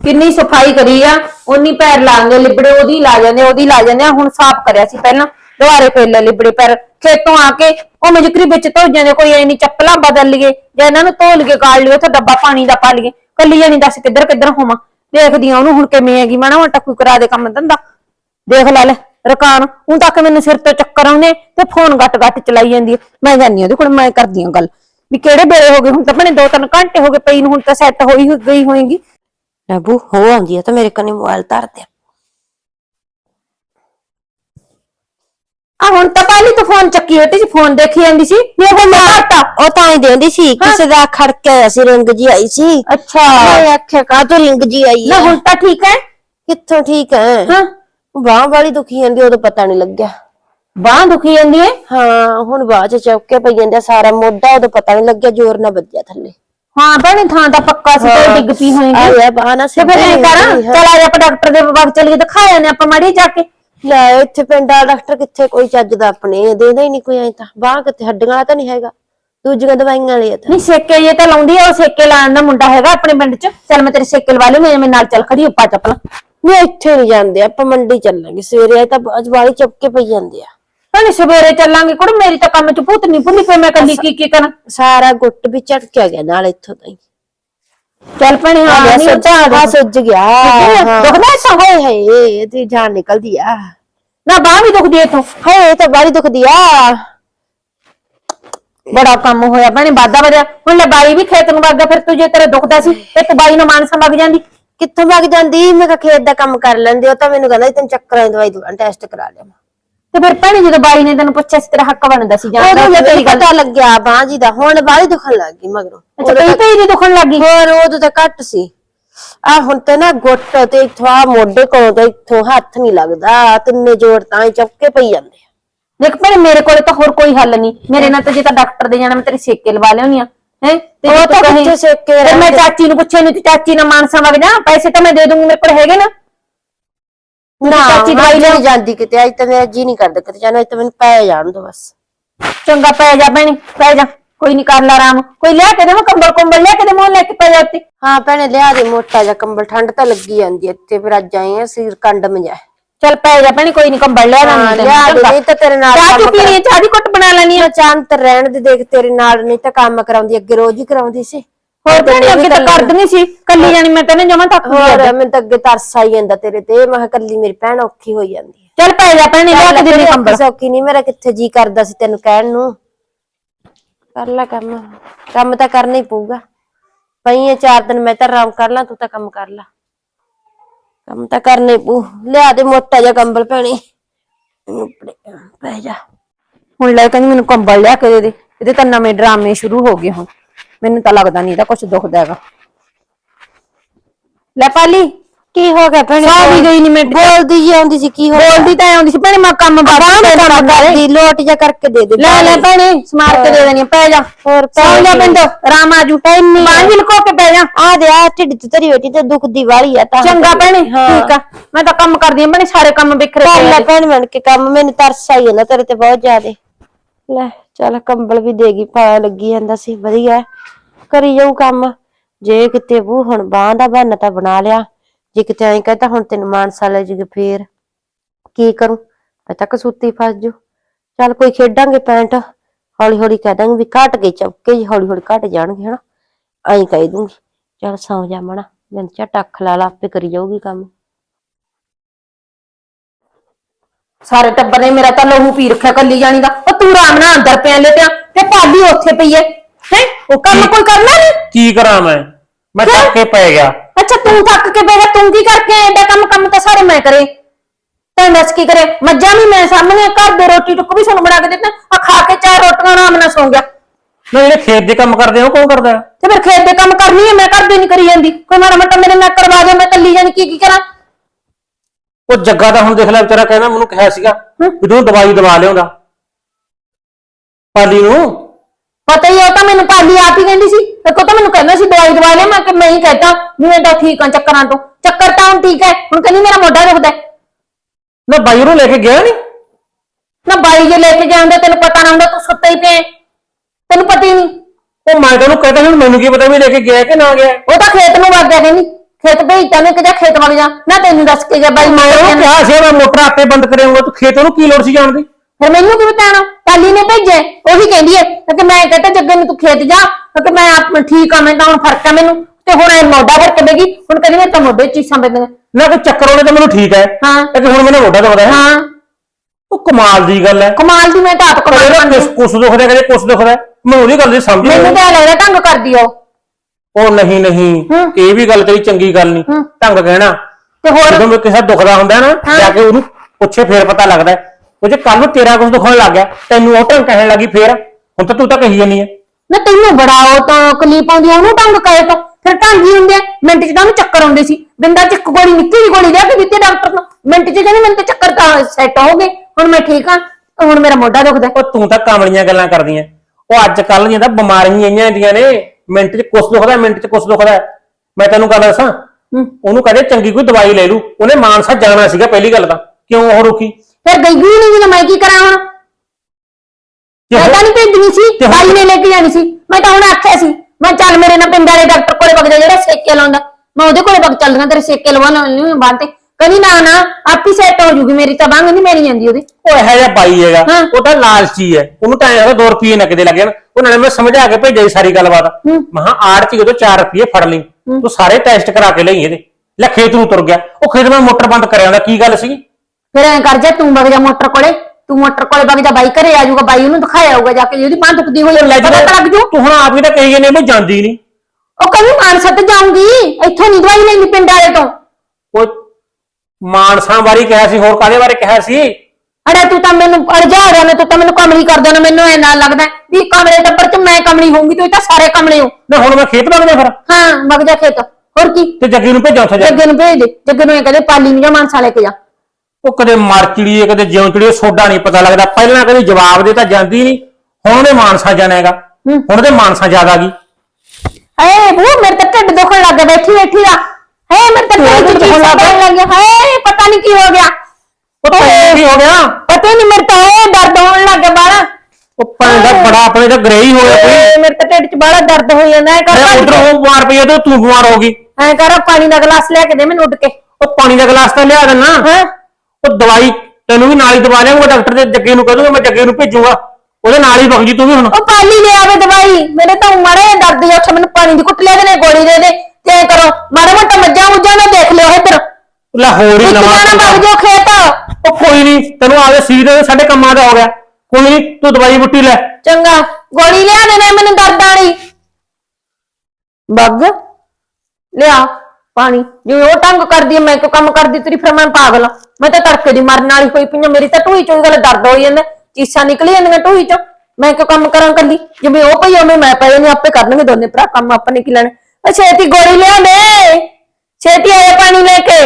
Speaker 1: ਕਿੰਨੀ ਸਫ਼ਾਈ ਕਰੀ ਆ ਉਨੀ ਪੈਰ ਲਾਂਗੇ ਲਿਬੜੇ ਉਹਦੀ ਲਾ ਜਾਂਦੇ ਉਹਦੀ ਲਾ ਜਾਂਦੇ ਆ, ਹੁਣ ਸਾਫ਼ ਕਰਿਆ ਸੀ ਪਹਿਲਾਂ, ਦੁਬਾਰੇ ਫੇਰ ਲੈ ਲਿਬੜੇ, ਪੈਰ ਖੇਤੋਂ ਆ ਕੇ ਉਹ ਮਜਕਰੀ ਵਿੱਚ ਧੋ ਜਾਂਦੇ ਕੋਈ ਐ ਚੱਪਲਾਂ ਬਦਲ ਲਈਏ, ਜਾਂ ਇਹਨਾਂ ਨੂੰ ਧੋ ਲਈਏ, ਗਾਲ ਲਈਏ, ਉੱਥੇ ਡੱਬਾ ਪਾਣੀ ਦਾ ਪਾ ਲਈਏ, ਕੱਲੀ ਜਾਣੀ ਦੱਸ ਕਿੱਧਰ ਕਿੱਧਰ ਹੋਵਾਂ। ਦੇਖਦੀ ਆ ਉਹਨੂੰ ਹੁਣ ਕਿਵੇਂ ਹੈਗੀ ਮਾਣਾ ਮੋਟਾ ਕੋਈ ਕਰਾ ਦੇ ਕੰਮ ਧੰਦਾ। ਦੇਖ ਲੈ ਲੈ। ਰਕਾਨ ਹੁਣ ਤੱਕ ਮੈਨੂੰ ਸਿਰ ਤੋਂ ਚੱਕਰ ਆਉਂਦੇ ਤੇ ਫੋਨ ਗੱਟ ਗੱਟ ਚਲਾਈ ਜਾਂਦੀ ਹੈ। ਮੈਂ ਜਾਨੀ ਉਹਦੇ ਕੋਲ ਮੈਂ ਕਰਦੀ ਆ ਗੱਲ। ਵੀ ਕਿਹੜੇ ਵੇਲੇ ਹੋ ਗਏ? ਹੁਣ ਤਾਂ ਭਣੇ ਦੋ ਤਿੰਨ ਘੰਟੇ ਹੋ ਗਏ ਪਈ ਨੂੰ ਹੁਣ ਤਾਂ ਸੈੱਟ ਹੋਈ ਹੋ- ਗਈ ਹੋਏਗੀ।
Speaker 2: ਨਬੂ ਹੋ ਆਉਂਦੀ ਆ ਤਾਂ ਮੇਰੇ ਕੰਨੇ ਮੋਬਾਈਲ ਧਰ ਦੇ।
Speaker 1: ਆ ਹੁਣ ਤਾਂ ਪਹਿਲੀ ਤਾਂ ਫੋਨ ਚੱਕੀ ਹੋਈ ਸੀ ਫੋਨ ਦੇਖੀ ਜਾਂਦੀ ਸੀ। ਕੋਲ ਘੱਟ ਆ।
Speaker 2: ਉਹ ਤਾਂ ਹੀ ਦੇਂਦੀ ਸੀ ਕਿਸੇ ਦਾ ਖੜਕੇ ਆਇਆ ਸੀ ਰਿੰਗ ਜੀ ਆਈ ਸੀ।
Speaker 1: ਅੱਛਾ।
Speaker 2: ਮੈਂ ਆਖਿਆ ਕਾ ਤੋਂ ਰਿੰਗ ਜੀ ਆਈ
Speaker 1: ਨਾ
Speaker 2: ਹੈ
Speaker 1: ਹੁਣ ਤਾਂ ਠੀਕ ਹੈ।
Speaker 2: ਕਿੱਥੋਂ ਠੀਕ ਹੈ?
Speaker 1: ਹਾਂ।
Speaker 2: ਬਾਹ ਵਾਲੀ ਦੁਖੀ ਜਾਂਦੀ ਉਦੋਂ ਪਤਾ ਨਹੀਂ ਲੱਗਿਆ।
Speaker 1: ਬਾਹ ਦੁਖੀ ਜਾਂਦੀ ਹੈ
Speaker 2: ਹਾਂ ਹੁਣ ਬਾਅਦ ਚ ਚੌਕੇ ਪਈ ਜਾਂਦੇ ਆ, ਸਾਰਾ ਮੋਢਾ ਉਦੋਂ ਪਤਾ ਨਹੀਂ ਲੱਗਿਆ ਜ਼ੋਰ ਨਾ ਵੱਜਿਆ ਥੱਲੇ।
Speaker 1: ਹਾਂ ਭੈਣੇ ਥਾਂ ਤਾਂ ਪੱਕਾ ਸੀ ਤੇ ਡਿੱਗ ਪਈ ਹੋਏਗੀ
Speaker 2: ਆਇਆ ਬਾਹਨਾ
Speaker 1: ਤੇ ਫਿਰ ਐ ਕਰ ਚਲ ਆ ਜਾ ਆਪਾਂ ਡਾਕਟਰ ਦੇ ਬਾਗ ਚਲੀਏ ਦਿਖਾ ਆਨੇ ਆਪਾਂ ਮਾੜੀ ਜਾ ਕੇ।
Speaker 2: ਲੈ ਇੱਥੇ ਪਿੰਡ ਵਾਲਾ ਡਾਕਟਰ ਕਿੱਥੇ ਕੋਈ ਚੱਜ ਦਾ ਆਪਣੇ ਦੇਦਾ ਹੀ ਨਹੀਂ ਕੋਈ ਐ ਤਾਂ। ਬਾਹ ਕਿਤੇ ਹੱਡੀਆਂ ਵਾਲਾ ਤਾਂ ਨਹੀਂ ਹੈਗਾ ਦੂਜੀਆਂ ਦਵਾਈਆਂ ਵਾਲੇ ਆ ਤਾਂ।
Speaker 1: ਨਹੀਂ ਸੇਕੇ ਜੇ ਤਾਂ ਲਾਉਂਦੀ ਆ ਉਹ ਸੇਕੇ ਲਾਉਣ ਦਾ ਮੁੰਡਾ ਹੈਗਾ ਆਪਣੇ ਪਿੰਡ ਚ। ਚੱਲ ਮੈਂ ਤੇਰੇ ਸੇਕੇ ਲਵਾ ਲਿਓ ਮੇਰੇ ਨਾਲ ਚੱਲ ਖੜੀ ਉੱਪਾ ਚੱਪਲਾਂ
Speaker 2: ਨਹੀਂ ਇੱਥੇ ਨਹੀਂ ਜਾਂਦੇ ਆਪਾਂ ਮੰਡੀ ਚੱਲਾਂਗੇ। ਸਵੇਰੇ ਆਏ ਤਾਂ ਅੱਜ ਵਾਲੀ ਚੁੱਕ ਕੇ ਪਈ ਜਾਂਦੇ ਆ।
Speaker 1: ਭੈਣੇ ਸਵੇਰੇ ਚੱਲਾਂਗੇ ਕੁੜ ਮੇਰੀ ਤਾਂ ਕੰਮ ਚ ਭੂਤ ਨਹੀਂ ਭੁੱਲੀ ਪਈ ਮੈਂ ਕੱਲੀ ਕੀ ਕੀ ਕਰਾਂ?
Speaker 2: ਸਾਰਾ ਗੁੱਟ ਵੀ ਝਟਕਿਆ ਗਿਆ ਨਾਲ ਇੱਥੋਂ ਤਾਂ ਹੀ
Speaker 1: ਚੱਲ ਭੈਣੇ ਹਾਂ
Speaker 2: ਆ
Speaker 1: ਨਹੀਂ
Speaker 2: ਸੁੱਜ ਆ ਸੁੱਜ ਗਿਆ ਹਾਂ।
Speaker 1: ਦੁਖਦਾ ਸੋ
Speaker 2: ਹਾਏ ਹਾਏ ਇਹਦੀ ਜਾਨ ਨਿਕਲਦੀ ਆ।
Speaker 1: ਨਾ ਬਾਹ ਵੀ ਦੁਖਦੀ ਇਥੋਂ।
Speaker 2: ਹਾਏ ਇਹ ਤਾਂ ਬਾਰੀ ਦੁਖਦੀ ਆ।
Speaker 1: ਬੜਾ ਕੰਮ ਹੋਇਆ ਭੈਣੇ ਵਾਦਾ ਵਧਿਆ। ਹੁਣ ਲੈ ਬਾਈ ਵੀ ਖੇਤ ਨੂੰ ਵਗ ਗਿਆ ਫਿਰ ਤੂੰ ਜੇ ਤੇਰੇ ਦੁਖਦਾ ਸੀ ਤੇ ਤੂੰ ਬਾਈ ਨੂੰ ਮਾਨਸਾ ਵਗ ਜਾਂਦੀ।
Speaker 2: ਕਿੱਥੋਂ ਭੱਗ ਜਾਂਦੀ? ਮੈਂ ਕਿਹਾ ਖੇਤ ਦਾ ਕੰਮ ਕਰ ਲੈਂਦੀ ਉਹ ਤਾਂ ਮੈਨੂੰ ਕਹਿੰਦਾ ਸੀ ਤੈਨੂੰ ਚੱਕਰਾਂ ਦੀ ਦਵਾਈ ਦਵਾ ਟੈਸਟ ਕਰਾ ਲਿਆ।
Speaker 1: ਤੇ ਫਿਰ ਭੈਣੇ ਜਦੋਂ ਬਾਈ ਨੇ ਤੈਨੂੰ ਪੁੱਛਿਆ ਸੀ ਤੇਰਾ ਹੱਕ ਬਣਦਾ ਸੀ ਜਾਂ
Speaker 2: ਉਦੋਂ
Speaker 1: ਤੇਰੀ ਗੱਲ
Speaker 2: ਪਤਾ ਲੱਗਿਆ ਬਾਂਹ ਜੀ ਦਾ ਹੁਣ ਬਾਰੀ ਦੁਖਣ ਲੱਗ ਗਈ ਮਗਰੋਂ।
Speaker 1: ਅੱਛਾ ਪਈ ਪਈ ਦੀ ਦੁਖਣ ਲੱਗੀ
Speaker 2: ਹੋਰ ਉਦੋਂ ਤਾਂ ਘੱਟ ਸੀ। ਆ ਹੁਣ ਤੇ ਨਾ ਗੁੱਟ ਤੇ ਇੱਥੋਂ ਆ ਮੋਢੇ ਕੋਲੋਂ ਤੇ ਇੱਥੋਂ ਹੱਥ ਨਹੀਂ ਲੱਗਦਾ ਤਿੰਨੇ ਜੋੜ ਤਾਂ ਹੀ ਚੁੱਕ ਪਈ ਜਾਂਦੇ ਆ।
Speaker 1: ਦੇਖ ਭੈਣੇ ਮੇਰੇ ਕੋਲੇ ਤਾਂ ਹੋਰ ਕੋਈ ਹੱਲ ਨਹੀਂ। ਮੇਰੇ ਨਾਲ ਤਾਂ ਜੇ ਤਾਂ ਡਾਕਟਰ ਦੇ ਜਾਣਾ ਮੈਂ ਤੇਰੇ ਸੇਕੇ ਲਵਾ ਲਿਆਉਣੀ ਆ। ਹੈ?
Speaker 2: ਉਹ
Speaker 1: ਤੂੰ ਫਿਰ ਮੈਂ। ਚਾਚੀ ਨੂੰ ਪੁੱਛੇ ਨਹੀਂ ਤੇ ਚਾਚੀ ਨਾਲ ਮਾਨਸਾ ਵਗ ਜਾ ਪੈਸੇ ਤਾਂ ਮੈਂ ਦੇ ਦੂੰਗੀ ਮੇਰੇ ਕੋਲ ਹੈਗੇ ਨਾ।
Speaker 2: ਨਾ
Speaker 1: ਚਾਚੀ ਦਵਾਈ
Speaker 2: ਲੈ
Speaker 1: ਲਿਆ।
Speaker 2: ਜਾਂਦੀ ਕਿਤੇ ਅੱਜ ਤਾਂ ਮੇਰਾ ਜੀ ਨਹੀਂ ਕਰਦਾ ਕਿਤੇ ਜਾਣਾ ਅੱਜ ਤਾਂ ਮੈਨੂੰ ਪੈ ਜਾਣ ਦੋ ਬਸ।
Speaker 1: ਚੰਗਾ ਪੈ ਜਾ ਭੈਣੇ ਪੈ ਜਾ ਕੋਈ ਨਹੀਂ ਕਰ ਲਾ ਆਰਾਮ। ਕੋਈ ਲਿਆ ਕੇ ਦੇਵਾਂ ਕੰਬਲ ਕੰਬਲ ਲਿਆ ਕੇ ਦੇ ਮੋਹ ਲੈ ਕੇ ਪੈ ਜਾ ਉੱਤੇ
Speaker 2: ਹਾਂ ਭੈਣੇ ਲਿਆ ਦੇ ਮੋਟਾ ਜਿਹਾ ਕੰਬਲ ਠੰਡ ਤਾਂ ਲੱਗੀ ਜਾਂਦੀ ਐ ਇੱਥੇ ਫਿਰ ਅੱਜ ਆਏ ਆ ਸਿਰ ਕੰਡ ਮਜਾ
Speaker 1: ਚੱਲ ਪੈ ਜਾ ਭੈਣੇ ਕੋਈ ਨਹੀਂ ਕੰਬਲ ਲਿਆ
Speaker 2: ਹਾਂ
Speaker 1: ਦਾਂਗੀ
Speaker 2: ਲਿਆ ਦੇ ਨਹੀਂ ਤਾਂ ਤੇਰੇ ਨਾਲ
Speaker 1: ਚਾਹ
Speaker 2: ਕੰਮ
Speaker 1: ਹੈ, ਦੀ ਘੁੱਟ ਬਣਾ ਲੈਣੀ ਆ।
Speaker 2: ਚਾਂਤ ਰਹਿਣ ਦੇ ਦੇਖ ਤੇਰੇ ਨਾਲ ਨਹੀਂ ਤਾਂ ਕੰਮ ਕਰਾਉਂਦੀ ਅੱਗੇ ਰੋਜ਼ ਹੀ ਕਰਾਉਂਦੀ ਸੀ।
Speaker 1: ਹੋਰ ਭੈਣੇ ਅੱਗੇ ਤਾਂ ਕਰ ਦਿੰਦੀ ਸੀ। ਕੱਲੀ ਜਾਣੀ ਮੈਂ ਤੈਨੂੰ ਜਮਾ ਤੱਕ
Speaker 2: ਹੋਰ ਮੈਨੂੰ ਤਾਂ ਅੱਗੇ ਤਰਸ ਆਈ ਜਾਂਦਾ ਤੇਰੇ ਤੇ। ਮੈਂ ਕਿਹਾ ਕੱਲੀ ਮੇਰੀ ਭੈਣ ਔਖੀ ਹੋਈ ਜਾਂਦੀ ਹੈ
Speaker 1: ਚੱਲ ਪੈ ਜਾ ਭੈਣੇ ਲਿਆ ਕੇ ਦੇ ਦੇ ਕੰਬਲ।
Speaker 2: ਸੌਕੀ ਨਹੀਂ ਮੇਰਾ ਕਿੱਥੇ ਜੀ ਕਰਦਾ ਸੀ ਤੈਨੂੰ ਕਹਿਣ ਨੂੰ। ਕਰ ਲੈ ਕੰਮ। ਕੰਮ ਤਾਂ ਕਰਨਾ ਹੀ ਪਊਗਾ। ਪਈ ਐ ਚਾਰ ਦਿਨ ਮੈਂ ਤਾਂ ਆਰਾਮ ਕਰ ਲਾਂ ਤੂੰ ਤਾਂ ਕੰਮ ਕਰ ਲੈ। ਕੰਮ ਤਾਂ ਕਰਨੇ ਪੂ ਲਿਆ ਦੇ ਮੋਟਾ ਜਿਹਾ ਕੰਬਲ ਭੈਣੇ। ਪੈ ਜਾ।
Speaker 1: ਹੁਣ ਲੈ ਕਹਿੰਦੀ ਮੈਨੂੰ ਕੰਬਲ ਲਿਆ ਕੇ ਦੇ ਦੇ। ਇਹਦੇ ਤਾਂ ਨਵੇਂ ਡਰਾਮੇ ਸ਼ੁਰੂ ਹੋ ਗਏ ਹੁਣ। ਮੈਨੂੰ ਤਾਂ ਲੱਗਦਾ ਨਹੀਂ ਇਹਦਾ ਕੁਝ ਦੁਖਦਾ ਹੈਗਾ। ਲੈ ਪਾਲੀ।
Speaker 2: ਕੀ ਹੋ ਗਿਆ ਭੈਣੇ
Speaker 1: ਸਾਹ ਵੀ ਗਈ ਨੀ ਮਿੰਟ ਚ।
Speaker 2: ਬੋਲਦੀ ਜੀ ਆਉਂਦੀ ਸੀ ਕੀ ਹੋ ਗਿਆ?
Speaker 1: ਬੋਲਦੀ ਤਾਂ ਆਉਂਦੀ ਸੀ ਭੈਣੇ ਮੈਂ ਕੰਮ ਮੈਂ ਕਰ
Speaker 2: ਕਰਦੀ ਲੋਟ ਜਾ ਕਰਕੇ ਦੇ ਦੇ।
Speaker 1: ਲੈ ਲੈ ਭੈਣੇ ਸਮਾਰ ਕੇ ਦੇ ਦੇਣੀ ਪੈ ਜਾ।
Speaker 2: ਹੋਰ ਪੈ
Speaker 1: ਜਾ। ਪਿੰਡ ਰਾਮ ਆਜੂ ਟੈਨੀ ਬਾਂਹ ਵੀ ਲਕੋ ਕੇ ਪੈ ਜਾ।
Speaker 2: ਆ ਦੇ ਆ ਢਿੱਡ ਤੇ ਤੇਰੀ ਬੇਟੀ ਤੇ ਦੁੱਖ ਦੀ ਵਾਲੀ ਆ ਤਾਂ
Speaker 1: ਚੰਗਾ ਭੈਣੇ। ਠੀਕ ਆ। ਮੈਂ ਤਾਂ ਕੰਮ ਕਰਦੀ ਆ ਭੈਣੇ ਸਾਰੇ ਕੰਮ ਬਿਖਰੇ ਪਏ
Speaker 2: ਲੈ। ਭੈਣ ਬਣ ਕੇ ਕੰਮ ਮੈਨੂੰ ਤਰਸ ਆਈ ਜਾਂਦਾ ਤੇਰੇ ਤੇ ਬਹੁਤ ਜ਼ਿਆਦੇ। ਲੈ ਚੱਲ ਕੰਬਲ ਵੀ ਦੇਗੀ ਪਾ ਲੱਗੀ ਜਾਂਦਾ ਸੀ ਵਧੀਆ। ਕਰੀ ਜਾਊ ਕੰਮ। ਜੇ ਕਿਤੇ ਉਹ ਹੁਣ ਬਾਹ ਦਾ ਬਹਾਨਾ ਤਾਂ ਬਣਾ ਲਿਆ। ਜੇ ਕਿਤੇ ਐਂ ਕਹਤਾ ਹੁਣ ਤੈਨੂੰ ਮਾਨਸਾ ਲੈ ਜੂਗੇ ਫੇਰ। ਕੀ ਕਰੂੰ? ਮੈਂ ਤਾਂ ਕਸੂਤੀ ਫਸ ਜੂ। ਚੱਲ ਕੋਈ ਖੇਡਾਂਗੇ ਪੈਂਟ। ਹੌਲੀ ਹੌਲੀ ਕਹਿ ਦਾਂਗੇ ਵੀ ਘਟ ਗਏ ਚੌਕੇ ਜੀ ਹੌਲੀ ਹੌਲੀ ਘਟ ਜਾਣਗੇ ਹਨਾ? ਐਂ ਕਹਿ ਦੂੰਗੀ। ਚੱਲ ਸੌਂ ਜਾ ਮਣਾ ਮੈਨੂੰ ਝਟ ਅੱਖ ਲਾ ਲਾ ਆਪੇ ਕਰੀ ਜਾਊਗੀ ਕੰਮ।
Speaker 1: ਸਾਰੇ ਟੱਬਰ ਨੇ ਮੇਰਾ ਤਾਂ ਲਹੂ ਪੀ ਰੱਖਿਆ ਕੱਲੀ ਜਾਣੀ ਦਾ। ਉਹ ਤੂੰ ਰਾਮ ਨਾਲ ਅੰਦਰ ਪਿਆ ਲੈ ਪਿਆ ਤੇ ਭਾਬੀ ਉੱਥੇ ਪਈ ਐ। ਹੈ? ਉਹ ਕੰਮ ਕੋਈ ਕਰਨਾ ਨਹੀਂ
Speaker 4: ਕੀ ਕਰਾਂ ਮੈਂ? ਮੈਂ ਥੱਕ ਕੇ ਪੈ ਗਿਆ।
Speaker 1: ਅੱਛਾ ਤੂੰ ਥੱਕ ਕੇ ਬੈਠਾ ਤੂੰ ਕੀ ਕਰਕੇ ਆਇਆ ਏਡਾ ਕੰਮ ਕੰਮ ਤਾਂ ਸਾਰੇ ਮੈਂ ਕਰੇ। ਤੈਨੂੰ ਦੱਸ ਕੀ ਕਰੇ? ਮੱਝਾਂ ਵੀ ਮੈਂ ਸਾਹਮਣੇ ਘਰ ਦੇ ਰੋਟੀ ਟੁੱਕ ਵੀ ਸਾਨੂੰ ਬਣਾ ਕੇ ਦਿੱਤਾ ਆ ਖਾ ਕੇ ਚਾਰ ਰੋਟੀਆਂ ਆਰਾਮ ਨਾਲ ਸੌਂ ਗਿਆ।
Speaker 4: ਨਾ ਜਿਹੜੇ ਖੇਤ ਦੇ ਕੰਮ ਕਰਦੇ ਆ ਉਹ ਕੌਣ ਕਰਦਾ ਹੈ?
Speaker 1: ਤੇ ਫਿਰ ਖੇਤ ਦੇ ਕੰਮ ਕਰਨੀ ਹੈ ਮੈਂ ਕਰਦੇ ਨਹੀਂ ਕਰੀ ਜਾਂਦੀ। ਕੋਈ ਮਾੜਾ ਮੋਟਾ ਮੇਰੇ ਨਾਲ ਕਰਵਾ ਦੇ ਮੈਂ ਕੱਲੀ ਜਾਣੀ ਕੀ ਕੀ ਕਰਾਂ?
Speaker 4: ਉਹ ਜੱਗਾ ਦਾ ਹੁਣ ਦੇਖ ਲੈ ਵਿਚਾਰਾ ਕਹਿੰਦਾ ਮੈਨੂੰ ਕਿਹਾ ਸੀਗਾ ਵੀ ਤੂੰ ਦਵਾਈ ਦਵਾ ਲਿਆਉਂਦਾ। ਪਾਲੀ ਨੂੰ
Speaker 1: ਪਤਾ ਹੀ ਆ, ਉਹ ਤਾਂ ਮੈਨੂੰ ਪਾਲੀ ਆਪ ਹੀ ਕਹਿੰਦੀ ਸੀ। ਇੱਕ ਉਹ ਤਾਂ ਮੈਨੂੰ ਕਹਿੰਦਾ ਸੀ ਦਵਾਈ ਦਵਾ ਲੈ ਮੈਂ ਕਿ ਮੈਂ ਹੀ ਕਹਤਾ ਵੀ ਮੈਂ ਤਾਂ ਠੀਕ ਹਾਂ ਚੱਕਰਾਂ ਤੋਂ। ਚੱਕਰ ਤਾਂ ਹੁਣ ਠੀਕ ਹੈ ਹੁਣ ਕਹਿੰਦੀ ਮੇਰਾ ਮੋਢਾ ਦੁਖਦਾ ਹੈ।
Speaker 4: ਨਾ ਬਾਈ ਨੂੰ ਲੈ ਕੇ ਗਿਆ ਨਹੀਂ
Speaker 1: ਨਾ ਬਾਈ ਜੇ ਲੈ ਕੇ ਜਾਂਦੇ ਤੈਨੂੰ ਪਤਾ ਨਾ ਹੁੰਦਾ ਤੂੰ ਸੁੱਤਾ ਹੀ ਪਿਆ ਹੈ। ਤੈਨੂੰ ਪਤਾ ਹੀ ਨਹੀਂ।
Speaker 4: ਉਹ ਮੈਂ ਤੈਨੂੰ ਕਹਿੰਦਾ ਹੁਣ ਮੈਨੂੰ ਕੀ ਪਤਾ ਵੀ ਲੈ ਕੇ ਗਿਆ ਕਿ ਨਾ ਗਿਆ।
Speaker 1: ਉਹ ਤਾਂ ਖੇਤ ਨੂੰ ਵਗ ਗਿਆ ਕਹਿੰਦੀ। ਖੇਤ ਭੇਜਤਾ ਨੇ ਕਿ ਜਾ ਖੇਤ ਵਗ ਜਾ। ਨਾ ਤੈਨੂੰ ਦੱਸ ਕੇ ਗਿਆ ਬਾਈ ਮੈਂ
Speaker 4: ਉਹ ਕਿਹਾ ਸੀ ਮੈਂ ਮੋਟਰ ਆਪੇ ਬੰਦ ਕਰਿਆਉਂਗਾ ਤੂੰ ਖੇਤ ਨੂੰ ਕੀ ਲੋੜ ਸੀ ਜਾਣ ਦੀ?
Speaker 1: ਫਿਰ ਮੈਨੂੰ ਕੀ ਬਤਾਣਾ ਕਾਲੀ ਨੇ ਭੇਜਿਆ ਹੈ। ਉਹੀ ਕਹਿੰਦੀ ਹੈ ਕਿ ਮੈਂ ਕਹਿੰਦਾ ਜੱਗੇ ਨੂੰ ਤੂੰ ਖੇਤ ਜਾ ਕਿ ਮੈਂ ਆਪ ਠੀਕ ਆ ਮੈਂ ਤਾਂ ਹੁਣ ਫ਼ਰਕ ਆ ਮੈਨੂੰ। ਤੇ ਹੁਣ ਇਹ ਮੋਢਾ ਭਰ ਕੇ ਬੈਗੀ ਹੁਣ ਕਹਿੰਦੀ ਮੇਰੇ ਤਾਂ ਮੋਢੇ ਚ ਚੀਸਾਂ ਪੈਂਦੀਆਂ
Speaker 4: ਨਾ ਕੋਈ ਚੱਕਰ ਉਹਨੇ ਤਾਂ ਮੈਨੂੰ ਠੀਕ ਹੈ।
Speaker 1: ਹਾਂ।
Speaker 4: ਇਹ ਕਿ ਹੁਣ ਮੈਨੂੰ ਮੋਢਾ ਦੁਖਦਾ ਹੈ।
Speaker 1: ਹਾਂ।
Speaker 4: ਉਹ ਕਮਾਲ ਦੀ ਗੱਲ ਹੈ।
Speaker 1: ਕਮਾਲ ਦੀ ਮੈਂ ਤਾਂ ਆਪ
Speaker 4: ਕਦੇ
Speaker 1: ਕਮਾਲ ਮੰਨਦੀ
Speaker 4: ਕੁਛ ਕੁਛ ਦੁਖਦਾ ਕਦੇ ਕੁਛ ਦੁਖਦਾ ਮੈਨੂੰ ਉਹਦੀ ਗੱਲ ਦੀ ਸਮਝ। ਨਹੀਂ
Speaker 1: ਮੈਨੂੰ। ਤਾਂ ਲੱਗਦਾ ਢੰਗ ਕਰਦੀ ਆ ਉਹ।
Speaker 4: ਉਹ ਨਹੀਂ ਨਹੀਂ।
Speaker 1: ਹੂੰ।
Speaker 4: ਇਹ ਵੀ ਗੱਲ ਤੇਰੀ ਚੰਗੀ ਗੱਲ ਨਹੀਂ।
Speaker 1: ਹੂੰ।
Speaker 4: ਢੰਗ ਕਹਿਣਾ।
Speaker 1: ਤੇ ਹੋਰ?
Speaker 4: ਜਦੋਂ ਕਿਸੇ ਦਾ ਦੁਖਦਾ ਹੁੰਦਾ ਨਾ
Speaker 1: ਹਾਂ।
Speaker 4: ਜਾ ਕੇ ਉਹਨੂੰ ਪੁੱਛੇ ਫੇਰ ਪਤਾ ਲੱਗਦਾ ਹੈ। ਉਹ ਜੇ ਕੱਲ ਨੂੰ ਤੇਰਾ ਕੁਝ ਦੁਖਣ ਲੱਗ ਗਿਆ ਤੈਨੂੰ ਉਹ ਢੰਗ ਕਹਿਣ ਲੱਗੀ ਫੇਰ ਹੁਣ ਤਾਂ ਤੂੰ ਤਾਂ ਕਹੀ ਜਾਨੀ ਹੈ
Speaker 1: ਨਾ ਤੈਨੂੰ ਬੜਾ ਉਹ ਤਾਂ ਕਲੀਪ ਆਉਂਦੀ ਆ, ਉਹਨੂੰ ਢੰਗ ਕਹੇ ਤਾਂ ਫਿਰ ਢੰਗ ਹੁੰਦੇ ਆ। ਮਿੰਟ ਚ ਤਾਂ ਉਹਨੂੰ ਚੱਕਰ ਆਉਂਦੇ ਸੀ। ਬਿੰਦਾ ਚ ਇੱਕ ਗੋਲੀ ਨਿੱਕੀ ਜਿਹੀ ਗੋਲੀ ਲਿਆ ਕੇ ਦਿੱਤੀ ਡਾਕਟਰ ਨੂੰ। ਮਿੰਟ ਚ ਕਹਿੰਦੀ ਮੈਨੂੰ ਤਾਂ ਚੱਕਰ ਤਾਂ ਸੈੱਟ ਹੋ ਗਏ ਹੁਣ ਮੈਂ ਠੀਕ ਆ ਹੁਣ ਮੇਰਾ ਮੋਢਾ ਦੁਖਦਾ
Speaker 4: ਉਹ ਤੂੰ ਤਾਂ ਕਾਮਲੀਆਂ ਗੱਲਾਂ ਕਰਦੀਆਂ ਉਹ ਅੱਜ ਕੱਲ ਦੀਆਂ ਤਾਂ ਬਿਮਾਰੀਆਂ ਆਈਆਂ ਹੁੰਦੀਆਂ ਨੇ ਮਿੰਟ 'ਚ ਕੁਛ ਦੁਖਦਾ ਮਿੰਟ 'ਚ ਕੁਛ ਦੁਖਦਾ। ਮੈਂ ਤੈਨੂੰ ਗੱਲ ਦੱਸਾਂ ਉਹਨੂੰ ਕਹਦੇ ਚੰਗੀ ਕੋਈ ਦਵਾਈ ਲੈ ਲੂ ਉਹਨੇ ਮਾਨਸਾ ਜਾਣਾ ਸੀਗਾ ਪਹਿਲੀ ਗੱਲ ਤਾਂ। ਕਿਉਂ ਉਹ ਰੁਕੀ?
Speaker 1: ਫਿਰ ਗਈ ਵੀ ਨਹੀਂ ਜਦੋਂ ਮੈਂ ਕੀ ਕਰਾਂ ਹੁਣ?
Speaker 4: ਤੇ
Speaker 1: ਮੈਂ ਤਾਂ ਨਹੀਂ ਭੇਜਣੀ ਸੀ
Speaker 4: ਤੇ ਹੁਣ-
Speaker 1: ਬਾਈ ਨੇ ਲੈ ਕੇ ਜਾਣੀ ਸੀ। ਮੈਂ ਤਾਂ ਹੁਣ ਆਖਿਆ ਸੀ ਮੈਂ ਚੱਲ ਮੇਰੇ ਨਾਲ ਪਿੰਡ ਵਾਲੇ ਡਾਕਟਰ ਕੋਲੇ ਵਗ ਜਾ ਜਿਹੜਾ ਸੇਕੇ ਲਾਉਂਦਾ। ਮੈਂ ਉਹਦੇ ਕੋਲੇ ਵਗ ਚੱਲਦਾ ਤੇਰੇ ਸੇਕੇ ਲਵਾਉਣ ਨਹੀਂ ਬੰਨਤੇ ਕਹਿੰਦੀ ਨਾ ਨਾ ਆਪੀ ਸੈੱਟ ਹੋ ਜੂਗੀ ਮੇਰੀ ਤਾਂ ਬਾਂਹ ਨਹੀਂ ਮੇਰੀ ਜਾਂਦੀ ਉਹਦੀ।
Speaker 4: ਉਹ ਇਹੋ ਜਿਹਾ ਬਾਈ ਹੈਗਾ
Speaker 1: ਹਾਂ।
Speaker 4: ਉਹ ਤਾਂ ਲਾਲਚੀ ਹੈ ਉਹਨੂੰ ਤਾਂ ਐਂ 2 ਰੁਪਏ ਨਾ ਕਿਤੇ ਲੱਗ ਜਾਣ। ਉਹ ਨਾਲੇ ਮੈਂ ਸਮਝਾ ਕੇ ਭੇਜਿਆ ਸੀ ਸਾਰੀ ਗੱਲਬਾਤ। ਮਹਾ ਆੜਤੀ ਉਹਦੋਂ 4 ਰੁਪਏ ਫੜ ਲਈ। ਤੂੰ ਸਾਰੇ ਟੈਸਟ ਕਰਾ ਕੇ ਲਈ ਇਹਦੇ। ਲੈ ਖੇਤ ਨੂੰ ਤੁਰ ਗਿਆ। ਉਹ ਖੇਤ ਮੈਂ ਮੋਟਰ ਬੰਦ ਕਰਿਆ ਹੁੰਦਾ ਕੀ ਗੱਲ ਸੀਗੀ?
Speaker 1: ਫਿਰ ਐਂ ਕਰ ਜਾ ਤੂੰ ਵਗ ਜਾ ਮੋਟਰ ਕੋਲੇ ਤੂੰ ਮੋਟਰ ਕੋਲੇ ਵਗ ਜਾ ਬਾਈ ਘਰੇ ਆ ਜਾਊਗਾ ਬਾਈ ਉਹਨੂੰ ਦਿਖਾਇਆ ਆਊਗਾ ਜਾ ਕੇ ਜਿਹਦੀ ਬਾਂਹ ਦੁਖਦੀ ਹੋਈ
Speaker 4: ਲੈ
Speaker 1: ਪਤਾ ਤਾਂ ਲੱਗ ਜੂ।
Speaker 4: ਤੂੰ ਹੁਣ ਆਪ ਵੀ ਤਾਂ ਕਹੀ ਜਾਂਦੇ ਮੈਂ ਜਾਂਦੀ ਨਹੀਂ।
Speaker 1: ਉਹ ਕਹਿੰਦੀ ਮਾਨਸਾ ਤੇ ਜਾਊਂਗੀ ਇੱਥੋਂ ਨਹੀਂ ਦਵਾਈ ਲੈਂਦੀ ਪਿੰਡ ਵਾਲੇ ਤੋਂ।
Speaker 4: ਉਹ ਮਾਨਸਾਂ ਬਾਰੇ ਕਿਹਾ ਸੀ ਹੋਰ ਕਾਦੇ ਬਾਰੇ ਕਿਹਾ ਸੀ?
Speaker 1: ਅਰੇ ਤੂੰ ਤਾਂ ਮੈਨੂੰ ਅਰਜਾ ਰਿਹਾ ਨਾ ਤੂੰ ਤਾਂ ਮੈਨੂੰ ਕਮਲੀ ਕਰ ਦੇਣਾ ਮੈਨੂੰ ਐ ਨਾਲ ਲੱਗਦਾ ਵੀ ਕਮਲੇ ਟੱਬਰ ਚ ਮੈਂ ਕਮਲੀ ਹੋਊਂਗੀ ਤੂੰ ਤਾਂ ਸਾਰੇ ਕਮਲੇ ਹੋ।
Speaker 4: ਨਾ ਹੁਣ ਮੈਂ ਖੇਤ ਜਾ ਫਿਰ।
Speaker 1: ਹਾਂ ਜਾ ਖੇਤ। ਹੋਰ ਕੀ?
Speaker 4: ਤੇ ਜੱਗੀ ਨੂੰ ਭੇਜਾਂ ਉੱਥੇ ਜਾ
Speaker 1: ਜੱਗੇ ਨੂੰ ਭੇਜ ਦੇ ਜੱਗੇ ਨੂੰ ਇਹ ਕਹਦੇ ਪਾਲੀ ਨੂੰ ਜਾਂ ਮਾਨਸਾ ਲੈ ਕੇ ਜਾ।
Speaker 4: ਉਹ ਕਦੇ ਮਰ ਚੜੀਏ ਕਦੇ ਜਿਉਂ ਚੜੀਏ ਸੋਡਾ ਨਹੀਂ ਪਤਾ ਲੱਗਦਾ। ਪਹਿਲਾਂ ਕਦੇ ਜਵਾਬ ਦੇ ਤਾਂ ਜਾਂਦੀ ਨਹੀਂ ਹੁਣ ਉਹਨੇ ਮਾਨਸਾ ਜਾਣਾ ਹੈਗਾ। ਹੁਣ ਉਹਦੇ ਮਾਨਸਾ ਜ਼ਿਆਦਾ ਗਈ।
Speaker 1: ਹਏ ਬੂ ਮੇਰੇ ਤਾਂ ਢਿੱਡ ਦੁਖਣ ਲੱਗ ਗਿਆ ਬੈਠੀ ਬੈਠੀ ਦਾ। ਹਏ ਮੇਰੇ ਤਾਂ ਢਿੱਡ ਦੁਖਣ ਲੱਗ ਗਿਆ। ਹਏ ਪਤਾ ਨਹੀਂ ਕੀ ਹੋ ਗਿਆ।
Speaker 4: ਉਹ ਤੈਨੂੰ ਕੀ ਹੋ ਗਿਆ।
Speaker 1: ਪਤਾ ਨਹੀਂ ਮੇਰੇ ਤਾਂ ਹਏ ਦਰਦ ਹੋਣ ਲੱਗ ਗਿਆ ਬਾਹਲਾ।
Speaker 4: ਉਹ ਪਾਣੀ ਦਾ ਬੜਾ ਆਪਣੇ ਦਾ ਗ੍ਰੇਈ ਹੋਇਆ ਕੋਈ।
Speaker 1: ਮੇਰੇ ਤਾਂ ਢਿੱਡ 'ਚ ਬਾਹਲਾ ਦਰਦ ਹੋਈ ਜਾਂਦਾ ਐ ਕਰ
Speaker 4: ਉਧਰ ਉਹ ਬਿਮਾਰ ਪਈ ਤੇ ਤੂੰ ਬਿਮਾਰ ਹੋ ਗਈ।
Speaker 1: ਐ ਕਰ ਪਾਣੀ ਦਾ ਗਲਾਸ ਲੈ ਕੇ ਦੇ ਮੈਨੂੰ ਉੱਡ ਕੇ।
Speaker 4: ਉਹ ਪਾਣੀ ਦਾ ਗਲਾਸ ਤਾਂ ਲਿਆ ਦੇਣਾ।
Speaker 1: ਹਾਂ।
Speaker 4: ਉਹ ਦਵਾਈ ਤੈਨੂੰ ਵੀ ਨਾਲ ਹੀ ਦਵਾ ਲਿਆਉਂਗਾ ਡਾਕਟਰ ਦੇ ਜੱਗੇ ਨੂੰ ਕਹਿ ਦੂੰਗਾ ਮੈਂ ਜੱਗੇ ਨੂੰ ਭੇਜੂਗਾ। ਉਹਦੇ ਨਾਲ ਹੀ ਵਗ ਜੀ ਤੂੰ ਵੀ ਹੁਣ।
Speaker 1: ਉਹ ਪਾਲੀ ਲੈ ਆਵੇ ਦਵਾਈ ਮੇਰੇ ਤਾਂ ਮਾੜਾ ਜਿਹਾ ਦਰਦ ਜਿਹਾ ਉੱਥੇ ਮੈਨੂੰ ਪਾਣੀ ਦੀ ਘੁੱਟ ਲੈ ਦੇ ਨੇ ਗੋਲੀ ਦੇ ਦੇ ਤੇ ਐਂ ਕਰੋ ਮਾੜਾ ਮੋਟਾ ਮੱਝਾਂ ਮੁੱਝਾਂ ਦਾ ਦੇਖ ਲਿਓ ਇੱਧਰ।
Speaker 4: ਲੈ ਹੋਰ ਹੀ ਨਵਾਂ ਪੰਗਾ।
Speaker 1: ਵਗ ਜਾਓ ਖੇਤ।
Speaker 4: ਉਹ ਕੋਈ ਨਹੀਂ ਤੈਨੂੰ ਆਵੇ ਸੀਰ ਦੇ ਸਾਡੇ ਕੰਮਾਂ ਦਾ ਹੋ ਗਿਆ। ਕੋਈ ਨਹੀਂ ਤੂੰ ਦਵਾਈ ਬੁੱਟੀ ਲੈ।
Speaker 1: ਚੰਗਾ ਗੋਲੀ ਲਿਆ ਦੇਣਾ ਮੈਨੂੰ ਦਰਦ ਵਾਲੀ। ਬੱਗ ਲਿਆ ਪਾਣੀ। ਜੇ ਉਹ ਟੰਗ ਕਰਦੀ ਐ ਮੈਂ ਕਿਉਂ ਕੰਮ ਕਰਦੀ ਤੇਰੀ ਫਿਰ ਮੈਂ ਪਾਗਲ ਆਂ। ਮੈਂ ਤਾਂ ਤੜਕੇ ਦੀ ਮਰਨ ਵਾਲੀ ਹੋਈ ਪਈਆਂ ਮੇਰੀ ਤਾਂ ਢੂਈ ਚੋਂ ਗੱਲ ਦਰਦ ਹੋਈ ਜਾਂਦਾ ਚੀਸਾਂ ਨਿਕਲੀ ਜਾਂਦੀਆਂ ਢੂਈ ਚੋਂ। ਮੈਂ ਕਿਉਂ ਕੰਮ ਕਰਾਂ ਕੱਲੀ? ਜਿਵੇਂ ਉਹ ਪਈ ਉਵੇਂ ਮੈਂ ਪਈ ਨਹੀਂ ਆਪੇ ਕਰਨਗੇ ਦੋਨੇ ਭਰਾ, ਕੰਮ ਆਪਾਂ ਨੇ ਕੀ ਲੈਣਾ? ਆ ਛੇਤੀ ਗੋਲੀ ਲਿਆ ਦੇ। ਛੇਤੀ ਆਇਆ ਪਾਣੀ ਲੈ ਕੇ।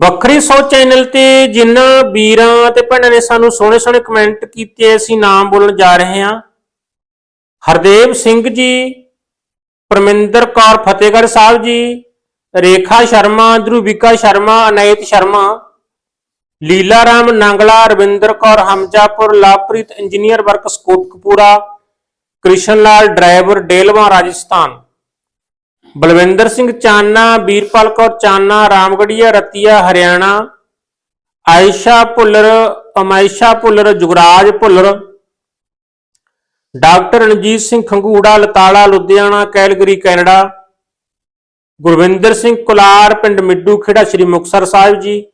Speaker 4: ਵੱਖਰੀ ਸੋਚ ਚੈਨਲ ਤੇ ਜਿਨ੍ਹਾਂ ਵੀਰਾਂ ਤੇ ਭੈਣਾਂ ਨੇ ਸਾਨੂੰ ਸੋਹਣੇ ਸੋਹਣੇ ਕਮੈਂਟ ਕੀਤੇ, ਅਸੀਂ ਨਾਮ ਬੋਲਣ ਜਾ ਰਹੇ ਹਾਂ। Hardev Singh ji, Parminder Kaur Fatehgarh Sahib ji Rekha Sharma, Dhruvika Sharma, Anait Sharma, Leela Ram, Nangla, Ravinder Kaur, Hamjapur Lapreet engineer works Kotkapura Krishan Lal, driver, Delwa, Rajasthan. Balwinder Singh Chana Veerpal Kaur Chana, Ramgarhia, Ratia, Haryana, Aisha Bhullar, Amaisha Bhullar, Jugraj Bhullar, doctor Ranjit Singh Khangura Latara Ludhiana, Calgary, Canada Gurvinder Singh Kular, ਪਿੰਡ Middu Khera, Sri Muktsar Sahib ji.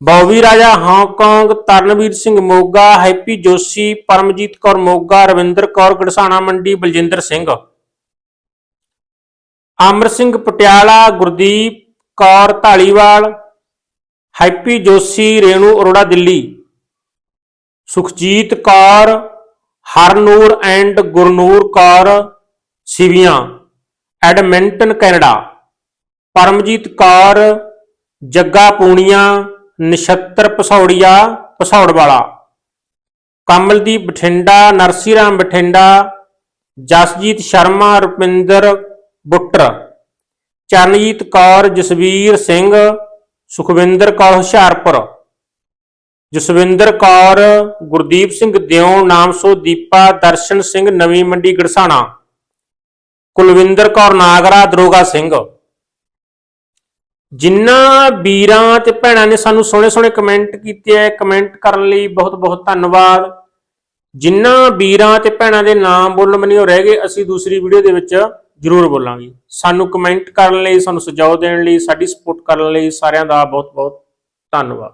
Speaker 4: Bobby Raja Hong Kong Tarnveer Singh Moga, Happy Joshi, Paramjit Kaur Moga, Ravinder Kaur, Garhsana Mandi, Baljinder Singh. Amar Singh Patiala, Gurdeep Kaur Dhaliwal Happy Joshi, Renu Arora Delhi. Sukhjeet Kaur, Harnoor and Gurnoor Kaur, Siviyan. Edmonton Canada. Paramjit Kaur, Jagga Punian, Nachhattar Pasauria Pasaur ਵਾਲਾ ਕਮਲਦੀਪ ਬਠਿੰਡਾ ਨਰਸੀ ਰਾਮ ਬਠਿੰਡਾ, ਜਸਜੀਤ ਸ਼ਰਮਾ, ਰੁਪਿੰਦਰ ਬੁੱਟਰ। ਚਰਨਜੀਤ ਕੌਰ, ਜਸਵੀਰ ਸਿੰਘ, ਸੁਖਵਿੰਦਰ ਕੌਰ, ਹੁਸ਼ਿਆਰਪੁਰ। ਜਸਵਿੰਦਰ ਕੌਰ, ਗੁਰਦੀਪ ਸਿੰਘ ਦਿਓ ਨਾਮਸੋ ਦੀਪਾ, ਦਰਸ਼ਨ ਸਿੰਘ, ਨਵੀਂ ਮੰਡੀ, ਗੜਸਾਣਾ। ਕੁਲਵਿੰਦਰ ਕੌਰ ਨਾਗਰਾ, ਦਰੋਗਾ ਸਿੰਘ। ਜਿਨ੍ਹਾਂ ਵੀਰਾਂ ਤੇ ਭੈਣਾਂ ਨੇ ਸਾਨੂੰ ਸੋਹਣੇ ਸੋਹਣੇ ਕਮੈਂਟ ਕੀਤੇ ਆ ਕਮੈਂਟ ਕਰਨ ਲਈ ਬਹੁਤ ਬਹੁਤ ਧੰਨਵਾਦ। ਜਿਨ੍ਹਾਂ ਵੀਰਾਂ ਤੇ ਭੈਣਾਂ ਦੇ ਨਾਮ ਬੋਲਣ ਮਨੀ ਹੋ ਰਹਿ ਗਏ, ਅਸੀਂ ਦੂਸਰੀ ਵੀਡੀਓ ਦੇ ਵਿੱਚ ਜ਼ਰੂਰ ਬੋਲਾਂਗੇ। ਸਾਨੂੰ ਕਮੈਂਟ ਕਰਨ ਲਈ, ਸਾਨੂੰ ਸੁਝਾਅ ਦੇਣ ਲਈ, ਸਾਡੀ ਸਪੋਰਟ ਕਰਨ ਲਈ ਸਾਰਿਆਂ ਦਾ ਬਹੁਤ ਬਹੁਤ ਧੰਨਵਾਦ।